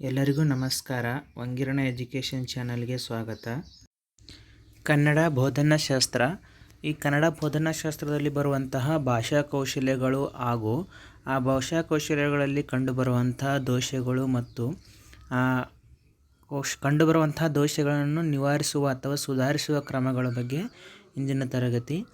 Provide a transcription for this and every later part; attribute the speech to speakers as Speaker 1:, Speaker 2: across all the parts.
Speaker 1: ಎಲ್ಲರಿಗೂ ನಮಸ್ಕಾರ. ವಂಗಿರಣ ಎಜುಕೇಷನ್ ಚಾನಲ್ಗೆ ಸ್ವಾಗತ. ಕನ್ನಡ ಬೋಧನಾಶಾಸ್ತ್ರ ಈ ಕನ್ನಡ ಬೋಧನಾಶಾಸ್ತ್ರದಲ್ಲಿ ಬರುವಂತಹ ಭಾಷಾ ಕೌಶಲ್ಯಗಳು ಹಾಗೂ ಆ ಭಾಷಾ ಕೌಶಲ್ಯಗಳಲ್ಲಿ ಕಂಡುಬರುವಂತಹ ದೋಷಗಳು ಮತ್ತು ಆ ಕೌಶ್ ಕಂಡುಬರುವಂತಹ ದೋಷಗಳನ್ನು ನಿವಾರಿಸುವ ಅಥವಾ ಸುಧಾರಿಸುವ ಕ್ರಮಗಳ ಬಗ್ಗೆ ಇಂದಿನ ತರಗತಿ.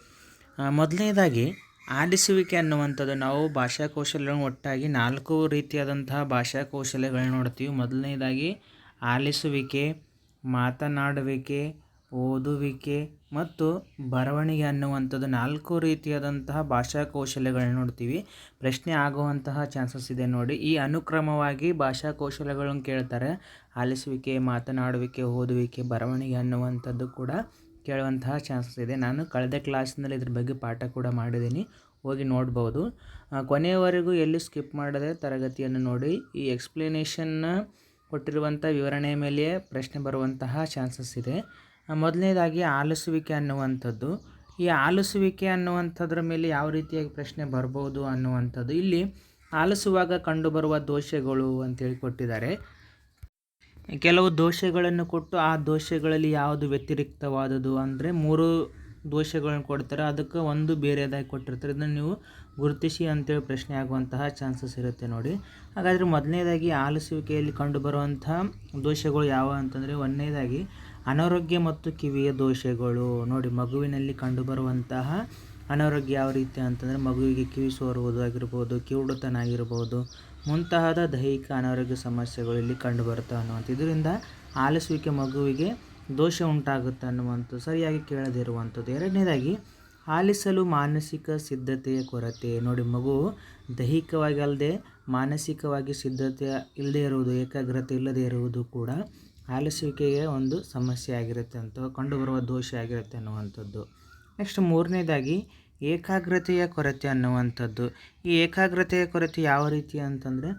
Speaker 1: ಮೊದಲನೇದಾಗಿ ಆಲಿಸುವಿಕೆ ಅನ್ನುವಂಥದ್ದು ನಾವು ಭಾಷಾ ಕೌಶಲ್ಯಗಳನ್ನು ಒಟ್ಟಾಗಿ ನಾಲ್ಕು ರೀತಿಯಾದಂತಹ ಭಾಷಾ ಕೌಶಲ್ಯಗಳನ್ನ ನೋಡ್ತೀವಿ. ಮೊದಲನೇದಾಗಿ ಆಲಿಸುವಿಕೆ, ಮಾತನಾಡುವಿಕೆ, ಓದುವಿಕೆ ಮತ್ತು ಬರವಣಿಗೆ ಅನ್ನುವಂಥದ್ದು ನಾಲ್ಕು ರೀತಿಯಾದಂತಹ ಭಾಷಾ ಕೌಶಲ್ಯಗಳನ್ನ ನೋಡ್ತೀವಿ. ಪ್ರಶ್ನೆ ಆಗುವಂತಹ ಚಾನ್ಸಸ್ ಇದೆ ನೋಡಿ. ಈ ಅನುಕ್ರಮವಾಗಿ ಭಾಷಾ ಕೌಶಲ್ಯಗಳನ್ನು ಕೇಳ್ತಾರೆ. ಆಲಿಸುವಿಕೆ, ಮಾತನಾಡುವಿಕೆ, ಓದುವಿಕೆ, ಬರವಣಿಗೆ ಅನ್ನುವಂಥದ್ದು ಕೂಡ ಕೇಳುವಂತಹ ಚಾನ್ಸಸ್ ಇದೆ. ನಾನು ಕಳೆದ ಕ್ಲಾಸ್ನಲ್ಲಿ ಇದ್ರ ಬಗ್ಗೆ ಪಾಠ ಕೂಡ ಮಾಡಿದ್ದೀನಿ. ಹೋಗಿ ನೋಡ್ಬೋದು. ಕೊನೆಯವರೆಗೂ ಎಲ್ಲಿ ಸ್ಕಿಪ್ ಮಾಡದೆ ತರಗತಿಯನ್ನು ನೋಡಿ, ಈ ಎಕ್ಸ್ಪ್ಲನೇಷನ್ನ ಕೊಟ್ಟಿರುವಂಥ ವಿವರಣೆಯ ಮೇಲೆಯೇ ಪ್ರಶ್ನೆ ಬರುವಂತಹ ಚಾನ್ಸಸ್ ಇದೆ. ಮೊದಲನೇದಾಗಿ ಆಲಿಸುವಿಕೆ ಅನ್ನುವಂಥದ್ದು. ಈ ಆಲಿಸುವಿಕೆ ಅನ್ನುವಂಥದ್ರ ಮೇಲೆ ಯಾವ ರೀತಿಯಾಗಿ ಪ್ರಶ್ನೆ ಬರ್ಬೋದು ಅನ್ನುವಂಥದ್ದು. ಇಲ್ಲಿ ಆಲಿಸುವಾಗ ಕಂಡುಬರುವ ದೋಷಗಳು ಅಂತೇಳಿ ಕೊಟ್ಟಿದ್ದಾರೆ. ಕೆಲವು ದೋಷಗಳನ್ನು ಕೊಟ್ಟು ಆ ದೋಷಗಳಲ್ಲಿ ಯಾವುದು ವ್ಯತಿರಿಕ್ತವಾದದ್ದು ಅಂದರೆ ಮೂರು ದೋಷಗಳನ್ನು ಕೊಡ್ತಾರೆ. ಅದಕ್ಕೆ ಒಂದು ಬೇರೆದಾಗಿ ಕೊಟ್ಟಿರ್ತಾರೆ. ಇದನ್ನು ನೀವು ಗುರುತಿಸಿ ಅಂತೇಳಿ ಪ್ರಶ್ನೆ ಆಗುವಂತಹ ಚಾನ್ಸಸ್ ಇರುತ್ತೆ ನೋಡಿ. ಹಾಗಾದರೆ ಮೊದಲನೇದಾಗಿ ಆಲಿಸುವಿಕೆಯಲ್ಲಿ ಕಂಡುಬರುವಂತಹ ದೋಷಗಳು ಯಾವ ಅಂತಂದರೆ ಒಂದನೇದಾಗಿ ಅನಾರೋಗ್ಯ ಮತ್ತು ಕಿವಿಯ ದೋಷಗಳು. ನೋಡಿ, ಮಗುವಿನಲ್ಲಿ ಕಂಡುಬರುವಂತಹ ಅನಾರೋಗ್ಯ ಯಾವ ರೀತಿ ಅಂತಂದರೆ ಮಗುವಿಗೆ ಕಿವಿ ಸೋರುವುದು ಆಗಿರ್ಬೋದು, ಕಿವುಡುತನ ಆಗಿರ್ಬೋದು ಮುಂತಾದ ದೈಹಿಕ ಅನಾರೋಗ್ಯ ಸಮಸ್ಯೆಗಳು ಇಲ್ಲಿ ಕಂಡುಬರುತ್ತವೆ ಅನ್ನುವಂಥ ಇದರಿಂದ ಆಲಿಸುವಿಕೆ ಮಗುವಿಗೆ ದೋಷ ಉಂಟಾಗುತ್ತೆ ಅನ್ನುವಂಥದ್ದು ಸರಿಯಾಗಿ ಕೇಳದಿರುವಂಥದ್ದು. ಎರಡನೇದಾಗಿ, ಆಲಿಸಲು ಮಾನಸಿಕ ಸಿದ್ಧತೆಯ ಕೊರತೆ. ನೋಡಿ, ಮಗು ದೈಹಿಕವಾಗಿ ಅಲ್ಲದೆ ಮಾನಸಿಕವಾಗಿ ಸಿದ್ಧತೆ ಇಲ್ಲದೆ ಇರುವುದು, ಏಕಾಗ್ರತೆ ಇಲ್ಲದೆ ಇರುವುದು ಕೂಡ ಆಲಿಸುವಿಕೆಗೆ ಒಂದು ಸಮಸ್ಯೆ ಆಗಿರುತ್ತೆ ಅಂತ, ಕಂಡುಬರುವ ದೋಷ ಆಗಿರುತ್ತೆ ಅನ್ನುವಂಥದ್ದು. ನೆಕ್ಸ್ಟ್ ಮೂರನೇದಾಗಿ ಏಕಾಗ್ರತೆಯ ಕೊರತೆ ಅನ್ನುವಂಥದ್ದು. ಈ ಏಕಾಗ್ರತೆಯ ಕೊರತೆ ಯಾವ ರೀತಿ ಅಂತಂದರೆ,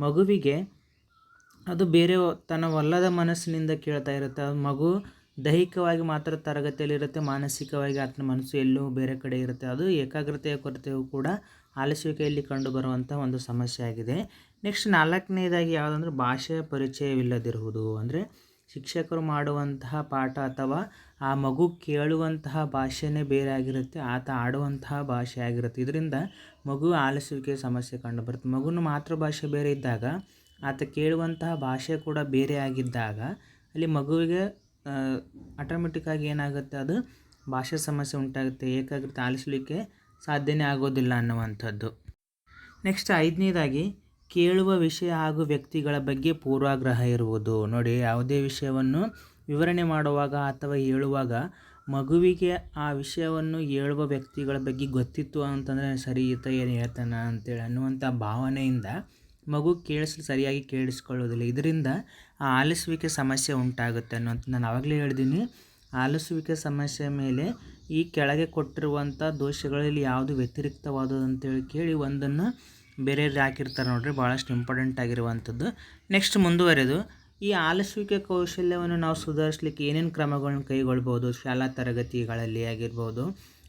Speaker 1: ಮಗುವಿಗೆ ಅದು ಬೇರೆ ತನ್ನ ಒಲ್ಲದ ಮನಸ್ಸಿನಿಂದ ಕೇಳ್ತಾ ಇರುತ್ತೆ. ಮಗು ದೈಹಿಕವಾಗಿ ಮಾತ್ರ ತರಗತಿಯಲ್ಲಿರುತ್ತೆ ಮಾನಸಿಕವಾಗಿ ಆತನ ಮನಸ್ಸು ಎಲ್ಲೂ ಬೇರೆ ಕಡೆ ಇರುತ್ತೆ. ಅದು ಏಕಾಗ್ರತೆಯ ಕೊರತೆಯು ಕೂಡ ಆಲಿಸುವಿಕೆಯಲ್ಲಿ ಕಂಡುಬರುವಂಥ ಒಂದು ಸಮಸ್ಯೆ ಆಗಿದೆ. ನೆಕ್ಸ್ಟ್ ನಾಲ್ಕನೇದಾಗಿ ಯಾವುದಂದ್ರೆ, ಭಾಷೆಯ ಪರಿಚಯವಿಲ್ಲದಿರುವುದು. ಅಂದರೆ ಶಿಕ್ಷಕರು ಮಾಡುವಂತಹ ಪಾಠ ಅಥವಾ ಆ ಮಗು ಕೇಳುವಂತಹ ಭಾಷೆನೇ ಬೇರೆ ಆಗಿರುತ್ತೆ ಆತ ಆಡುವಂತಹ ಭಾಷೆ ಆಗಿರುತ್ತೆ. ಇದರಿಂದ ಮಗು ಆಲಿಸುವಿಕೆ ಸಮಸ್ಯೆ ಕಂಡುಬರುತ್ತೆ ಮಗುನ ಮಾತೃಭಾಷೆ ಬೇರೆ ಇದ್ದಾಗ, ಆತ ಕೇಳುವಂತಹ ಭಾಷೆ ಕೂಡ ಬೇರೆ ಆಗಿದ್ದಾಗ, ಅಲ್ಲಿ ಮಗುವಿಗೆ ಆಟೋಮೆಟಿಕ್ಕಾಗಿ ಏನಾಗುತ್ತೆ? ಅದು ಭಾಷೆ ಸಮಸ್ಯೆ ಉಂಟಾಗುತ್ತೆ. ಏಕಾಗ್ರತೆ ಆಲಿಸಲಿಕ್ಕೆ ಸಾಧ್ಯನೇ ಆಗೋದಿಲ್ಲ ಅನ್ನುವಂಥದ್ದು. ನೆಕ್ಸ್ಟ್ ಐದನೇದಾಗಿ, ಕೇಳುವ ವಿಷಯ ಹಾಗೂ ವ್ಯಕ್ತಿಗಳ ಬಗ್ಗೆ ಪೂರ್ವಾಗ್ರಹ ಇರುವುದು. ನೋಡಿ, ಯಾವುದೇ ವಿಷಯವನ್ನು ವಿವರಣೆ ಮಾಡುವಾಗ ಅಥವಾ ಹೇಳುವಾಗ ಮಗುವಿಗೆ ಆ ವಿಷಯವನ್ನು ಹೇಳುವ ವ್ಯಕ್ತಿಗಳ ಬಗ್ಗೆ ಗೊತ್ತಿತ್ತು ಅಂತಂದರೆ ಸರಿ ಈತ ಏನು ಹೇಳ್ತಾನ ಅಂತೇಳಿ ಅನ್ನುವಂಥ ಭಾವನೆಯಿಂದ ಮಗು ಕೇಳಿಸಲು ಸರಿಯಾಗಿ ಕೇಳಿಸ್ಕೊಳ್ಳೋದಿಲ್ಲ ಇದರಿಂದ ಆ ಆಲಿಸುವಿಕೆ ಸಮಸ್ಯೆ ಉಂಟಾಗುತ್ತೆ ಅನ್ನುವಂಥ ನಾನು ಆವಾಗಲೇ ಹೇಳಿದ್ದೀನಿ ಆಲಿಸುವಿಕೆ ಸಮಸ್ಯೆ ಮೇಲೆ ಈ ಕೆಳಗೆ ಕೊಟ್ಟಿರುವಂಥ ದೋಷಗಳಲ್ಲಿ ಯಾವುದು ವ್ಯತಿರಿಕ್ತವಾದದ್ದು ಅಂತೇಳಿ ಕೇಳಿ ಒಂದನ್ನು ಬೇರೆಯವ್ರು ಹಾಕಿರ್ತಾರೆ ನೋಡಿರಿ ಭಾಳಷ್ಟು ಇಂಪಾರ್ಟೆಂಟ್ ಆಗಿರುವಂಥದ್ದು ನೆಕ್ಸ್ಟ್ ಮುಂದುವರೆದು ಈ ಆಲಿಸುವಿಕೆ ಕೌಶಲ್ಯವನ್ನು ನಾವು ಸುಧಾರಿಸಲಿಕ್ಕೆ ಏನೇನು ಕ್ರಮಗಳನ್ನು ಕೈಗೊಳ್ಬೋದು ಶಾಲಾ ತರಗತಿಗಳಲ್ಲಿ ಆಗಿರ್ಬೋದು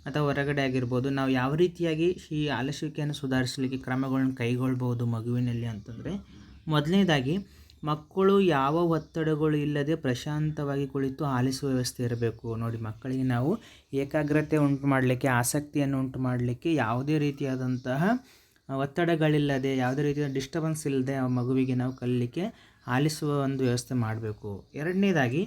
Speaker 1: ಅಥವಾ ಹೊರಗಡೆ ಆಗಿರ್ಬೋದು, ನಾವು ಯಾವ ರೀತಿಯಾಗಿ ಈ ಆಲಿಸುವಿಕೆಯನ್ನು ಸುಧಾರಿಸಲಿಕ್ಕೆ ಕ್ರಮಗಳನ್ನು ಕೈಗೊಳ್ಬೋದು ಮಗುವಿನಲ್ಲಿ ಅಂತಂದರೆ, ಮೊದಲನೇದಾಗಿ ಮಕ್ಕಳು ಯಾವ ಒತ್ತಡಗಳು ಇಲ್ಲದೆ ಪ್ರಶಾಂತವಾಗಿ ಕುಳಿತು ಆಲಿಸುವ ವ್ಯವಸ್ಥೆ ಇರಬೇಕು. ನೋಡಿ, ಮಕ್ಕಳಿಗೆ ನಾವು ಏಕಾಗ್ರತೆ ಉಂಟು ಮಾಡಲಿಕ್ಕೆ, ಆಸಕ್ತಿಯನ್ನು ಉಂಟು ಮಾಡಲಿಕ್ಕೆ ಯಾವುದೇ ರೀತಿಯಾದಂತಹ ಒತ್ತಡಗಳಿಲ್ಲದೆ, ಯಾವುದೇ ರೀತಿಯ ಡಿಸ್ಟರ್ಬೆನ್ಸ್ ಇಲ್ಲದೆ ಆ ಮಗುವಿಗೆ ನಾವು ಕಲೀಲಿಕ್ಕೆ ಆಲಿಸುವ ಒಂದು ವ್ಯವಸ್ಥೆ ಮಾಡಬೇಕು. ಎರಡನೇದಾಗಿ,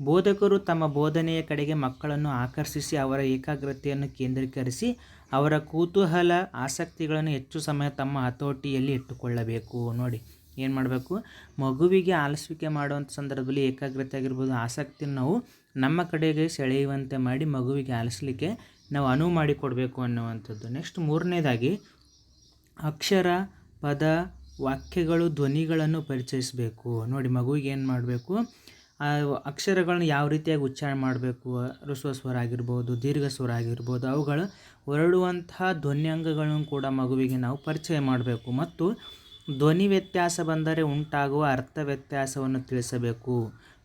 Speaker 1: ಬೋಧಕರು ತಮ್ಮ ಬೋಧನೆಯ ಕಡೆಗೆ ಮಕ್ಕಳನ್ನು ಆಕರ್ಷಿಸಿ ಅವರ ಏಕಾಗ್ರತೆಯನ್ನು ಕೇಂದ್ರೀಕರಿಸಿ ಅವರ ಕುತೂಹಲ, ಆಸಕ್ತಿಗಳನ್ನು ಹೆಚ್ಚು ಸಮಯ ತಮ್ಮ ಹತೋಟಿಯಲ್ಲಿ ಇಟ್ಟುಕೊಳ್ಳಬೇಕು. ನೋಡಿ, ಏನು ಮಾಡಬೇಕು? ಮಗುವಿಗೆ ಆಲಿಸುವಿಕೆ ಮಾಡುವಂಥ ಸಂದರ್ಭದಲ್ಲಿ ಏಕಾಗ್ರತೆ ಆಗಿರ್ಬೋದು ಆಸಕ್ತಿಯನ್ನು ನಾವು ನಮ್ಮ ಕಡೆಗೆ ಸೆಳೆಯುವಂತೆ ಮಾಡಿ ಮಗುವಿಗೆ ಆಲಿಸಲಿಕ್ಕೆ ನಾವು ಅನುವು ಮಾಡಿಕೊಡಬೇಕು ಅನ್ನುವಂಥದ್ದು. ನೆಕ್ಸ್ಟ್ ಮೂರನೇದಾಗಿ, ಅಕ್ಷರ, ಪದ ವಾಕ್ಯಗಳು, ಧ್ವನಿಗಳನ್ನು ಪರಿಚಯಿಸಬೇಕು. ನೋಡಿ, ಮಗುವಿಗೆ ಏನು ಮಾಡಬೇಕು? ಅಕ್ಷರಗಳನ್ನ ಯಾವ ರೀತಿಯಾಗಿ ಉಚ್ಚಾರಣೆ ಮಾಡಬೇಕು? ಋಸ್ವ ಸ್ವರ ಆಗಿರ್ಬೋದು, ದೀರ್ಘ ಸ್ವರ ಆಗಿರ್ಬೋದು, ಅವುಗಳ ಹೊರಡುವಂತಹ ಧ್ವನ್ಯಾಂಗಗಳನ್ನು ಕೂಡ ಮಗುವಿಗೆ ನಾವು ಪರಿಚಯ ಮಾಡಬೇಕು. ಮತ್ತು ಧ್ವನಿ ವ್ಯತ್ಯಾಸ ಬಂದರೆ ಉಂಟಾಗುವ ಅರ್ಥ ವ್ಯತ್ಯಾಸವನ್ನು ತಿಳಿಸಬೇಕು.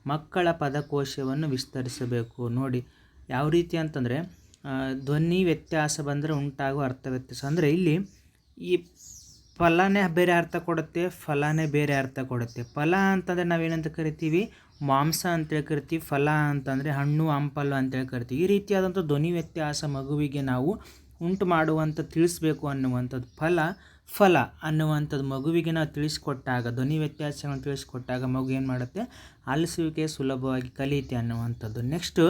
Speaker 1: ಮಕ್ಕಳ ಪದಕೋಶವನ್ನು ವಿಸ್ತರಿಸಬೇಕು. ನೋಡಿ, ಯಾವ ರೀತಿ ಅಂತಂದರೆ ಧ್ವನಿ ವ್ಯತ್ಯಾಸ ಬಂದರೆ ಉಂಟಾಗುವ ಅರ್ಥ ವ್ಯತ್ಯಾಸ. ಅಂದರೆ ಇಲ್ಲಿ ಈ ಫಲನೇ ಬೇರೆ ಅರ್ಥ ಕೊಡುತ್ತೆ, ಫಲನೇ ಬೇರೆ ಅರ್ಥ ಕೊಡುತ್ತೆ. ಫಲ ಅಂತಂದರೆ ನಾವೇನಂತ ಕರಿತೀವಿ? ಮಾಂಸ ಅಂತೇಳಿ ಕರಿತೀವಿ. ಫಲ ಅಂತಂದರೆ ಹಣ್ಣು, ಹಂಪಲು ಅಂತೇಳಿ ಕರಿತೀವಿ. ಈ ರೀತಿಯಾದಂಥ ಧ್ವನಿ ವ್ಯತ್ಯಾಸ ಮಗುವಿಗೆ ನಾವು ಉಂಟು ಮಾಡುವಂಥ, ತಿಳಿಸ್ಬೇಕು ಅನ್ನುವಂಥದ್ದು ಫಲ ಫಲ ಅನ್ನುವಂಥದ್ದು ಮಗುವಿಗೆ ನಾವು ತಿಳಿಸ್ಕೊಟ್ಟಾಗ, ಧ್ವನಿ ವ್ಯತ್ಯಾಸಗಳನ್ನು ತಿಳಿಸ್ಕೊಟ್ಟಾಗ ಮಗು ಏನು ಮಾಡುತ್ತೆ ಆಲಿಸುವಿಕೆ ಸುಲಭವಾಗಿ ಕಲಿಯುತ್ತೆ ಅನ್ನುವಂಥದ್ದು. ನೆಕ್ಸ್ಟು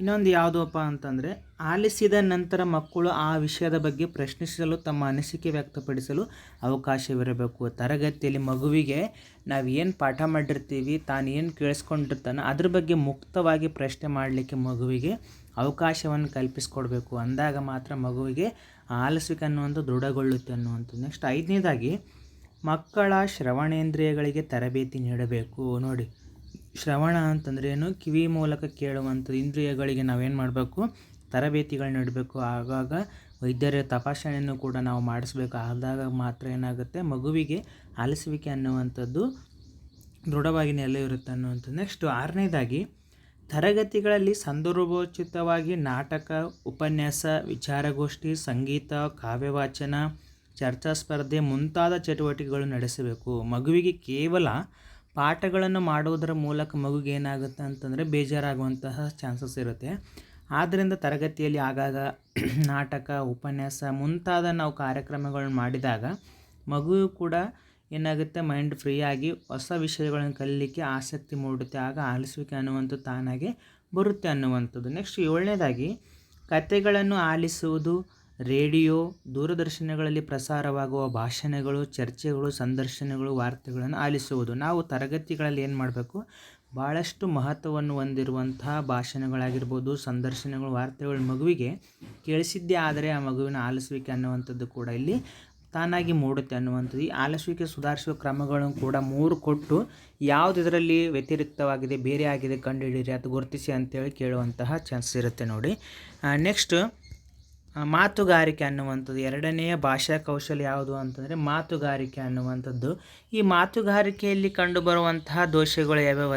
Speaker 1: ಇನ್ನೊಂದು ಯಾವುದಪ್ಪ ಅಂತಂದರೆ, ಆಲಿಸಿದ ನಂತರ ಮಕ್ಕಳು ಆ ವಿಷಯದ ಬಗ್ಗೆ ಪ್ರಶ್ನಿಸಲು ತಮ್ಮ ಅನಿಸಿಕೆ ವ್ಯಕ್ತಪಡಿಸಲು ಅವಕಾಶವಿರಬೇಕು. ತರಗತಿಯಲ್ಲಿ ಮಗುವಿಗೆ ನಾವು ಏನು ಪಾಠ ಮಾಡಿರ್ತೀವಿ, ತಾನು ಏನು ಕೇಳಿಸ್ಕೊಂಡಿರ್ತಾನೆ ಅದ್ರ ಬಗ್ಗೆ ಮುಕ್ತವಾಗಿ ಪ್ರಶ್ನೆ ಮಾಡಲಿಕ್ಕೆ ಮಗುವಿಗೆ ಅವಕಾಶವನ್ನು ಕಲ್ಪಿಸ್ಕೊಡ್ಬೇಕು. ಅಂದಾಗ ಮಾತ್ರ ಮಗುವಿಗೆ ಆಲಿಸಿಕೆ ಅನ್ನುವಂಥ ದೃಢಗೊಳ್ಳುತ್ತೆ ಅನ್ನುವಂಥದ್ದು. ನೆಕ್ಸ್ಟ್ ಐದನೇದಾಗಿ, ಮಕ್ಕಳ ಶ್ರವಣೇಂದ್ರಿಯಗಳಿಗೆ ತರಬೇತಿ ನೀಡಬೇಕು. ನೋಡಿ ಶ್ರವಣ ಅಂತಂದ್ರೆ ಏನು ಕಿವಿ ಮೂಲಕ ಕೇಳುವಂಥದ್ದು. ಇಂದ್ರಿಯಗಳಿಗೆ ನಾವೇನು ಮಾಡಬೇಕು? ತರಬೇತಿಗಳು ನೀಡಬೇಕು. ಆಗಾಗ ವೈದ್ಯರ ತಪಾಸಣೆಯನ್ನು ಕೂಡ ನಾವು ಮಾಡಿಸ್ಬೇಕು. ಆದಾಗ ಮಾತ್ರ ಏನಾಗುತ್ತೆ? ಮಗುವಿಗೆ ಆಲಿಸುವಿಕೆ ಅನ್ನುವಂಥದ್ದು ದೃಢವಾಗಿ ನೆಲೆಯಿರುತ್ತೆ ಅನ್ನುವಂಥದ್ದು. ನೆಕ್ಸ್ಟು ಆರನೇದಾಗಿ, ತರಗತಿಗಳಲ್ಲಿ ಸಂದರ್ಭೋಚಿತವಾಗಿ ನಾಟಕ, ಉಪನ್ಯಾಸ, ವಿಚಾರಗೋಷ್ಠಿ, ಸಂಗೀತ, ಕಾವ್ಯವಾಚನ ಚರ್ಚಾ ಸ್ಪರ್ಧೆ ಮುಂತಾದ ಚಟುವಟಿಕೆಗಳು ನಡೆಸಬೇಕು. ಮಗುವಿಗೆ ಕೇವಲ ಪಾಠಗಳನ್ನು ಮಾಡುವುದರ ಮೂಲಕ ಮಗುಗೆ ಏನಾಗುತ್ತೆ ಅಂತಂದರೆ ಬೇಜಾರಾಗುವಂತಹ ಚಾನ್ಸಸ್ ಇರುತ್ತೆ. ಆದ್ದರಿಂದ ತರಗತಿಯಲ್ಲಿ ಆಗಾಗ ನಾಟಕ, ಉಪನ್ಯಾಸ ಮುಂತಾದ ನಾವು ಕಾರ್ಯಕ್ರಮಗಳನ್ನು ಮಾಡಿದಾಗ ಮಗು ಕೂಡ ಏನಾಗುತ್ತೆ ಮೈಂಡ್ ಫ್ರೀ ಆಗಿ ಹೊಸ ವಿಷಯಗಳನ್ನು ಕಲೀಲಿಕ್ಕೆ ಆಸಕ್ತಿ ಮೂಡುತ್ತೆ. ಆಗ ಆಲಿಸುವಿಕೆ ಅನ್ನುವಂಥದ್ದು ತಾನಾಗೆ ಬರುತ್ತೆ ಅನ್ನುವಂಥದ್ದು. ನೆಕ್ಸ್ಟ್ ಏಳನೇದಾಗಿ ಕತೆಗಳನ್ನು ಆಲಿಸುವುದು ರೇಡಿಯೋ ದೂರದರ್ಶನಗಳಲ್ಲಿ ಪ್ರಸಾರವಾಗುವ ಭಾಷಣಗಳು, ಚರ್ಚೆಗಳು, ಸಂದರ್ಶನಗಳು, ವಾರ್ತೆಗಳನ್ನು ಆಲಿಸುವುದು. ನಾವು ತರಗತಿಗಳಲ್ಲಿ ಏನು ಮಾಡಬೇಕು? ಭಾಳಷ್ಟು ಮಹತ್ವವನ್ನು ಹೊಂದಿರುವಂತಹ ಭಾಷಣಗಳಾಗಿರ್ಬೋದು, ಸಂದರ್ಶನಗಳು, ವಾರ್ತೆಗಳು ಮಗುವಿಗೆ ಕೇಳಿಸಿದ್ದೇ ಆದರೆ ಆ ಮಗುವಿನ ಆಲಿಸುವಿಕೆ ಅನ್ನುವಂಥದ್ದು ಕೂಡ ಇಲ್ಲಿ ತಾನಾಗಿ ಮೂಡುತ್ತೆ ಅನ್ನುವಂಥದ್ದು. ಈ ಆಲಿಸುವಿಕೆ ಸುಧಾರಿಸುವ ಕ್ರಮಗಳನ್ನು ಕೂಡ ಮೂರು ಕೊಟ್ಟು ಯಾವುದು ಇದರಲ್ಲಿ ವ್ಯತಿರಿಕ್ತವಾಗಿದೆ, ಬೇರೆ ಆಗಿದೆ ಕಂಡುಹಿಡಿಯಿರಿ ಅದು ಗುರುತಿಸಿ ಅಂತೇಳಿ ಕೇಳುವಂತಹ ಚಾನ್ಸಸ್ ಇರುತ್ತೆ ನೋಡಿ. ನೆಕ್ಸ್ಟ್ ಮಾತುಗಾರಿಕೆ ಅನ್ನುವಂಥದ್ದು, ಎರಡನೆಯ ಭಾಷಾ ಕೌಶಲ್ಯ ಯಾವುದು ಅಂತಂದರೆ ಮಾತುಗಾರಿಕೆ ಅನ್ನುವಂಥದ್ದು. ಈ ಮಾತುಗಾರಿಕೆಯಲ್ಲಿ ಕಂಡುಬರುವಂತಹ ದೋಷಗಳು ಯಾವ್ಯಾವ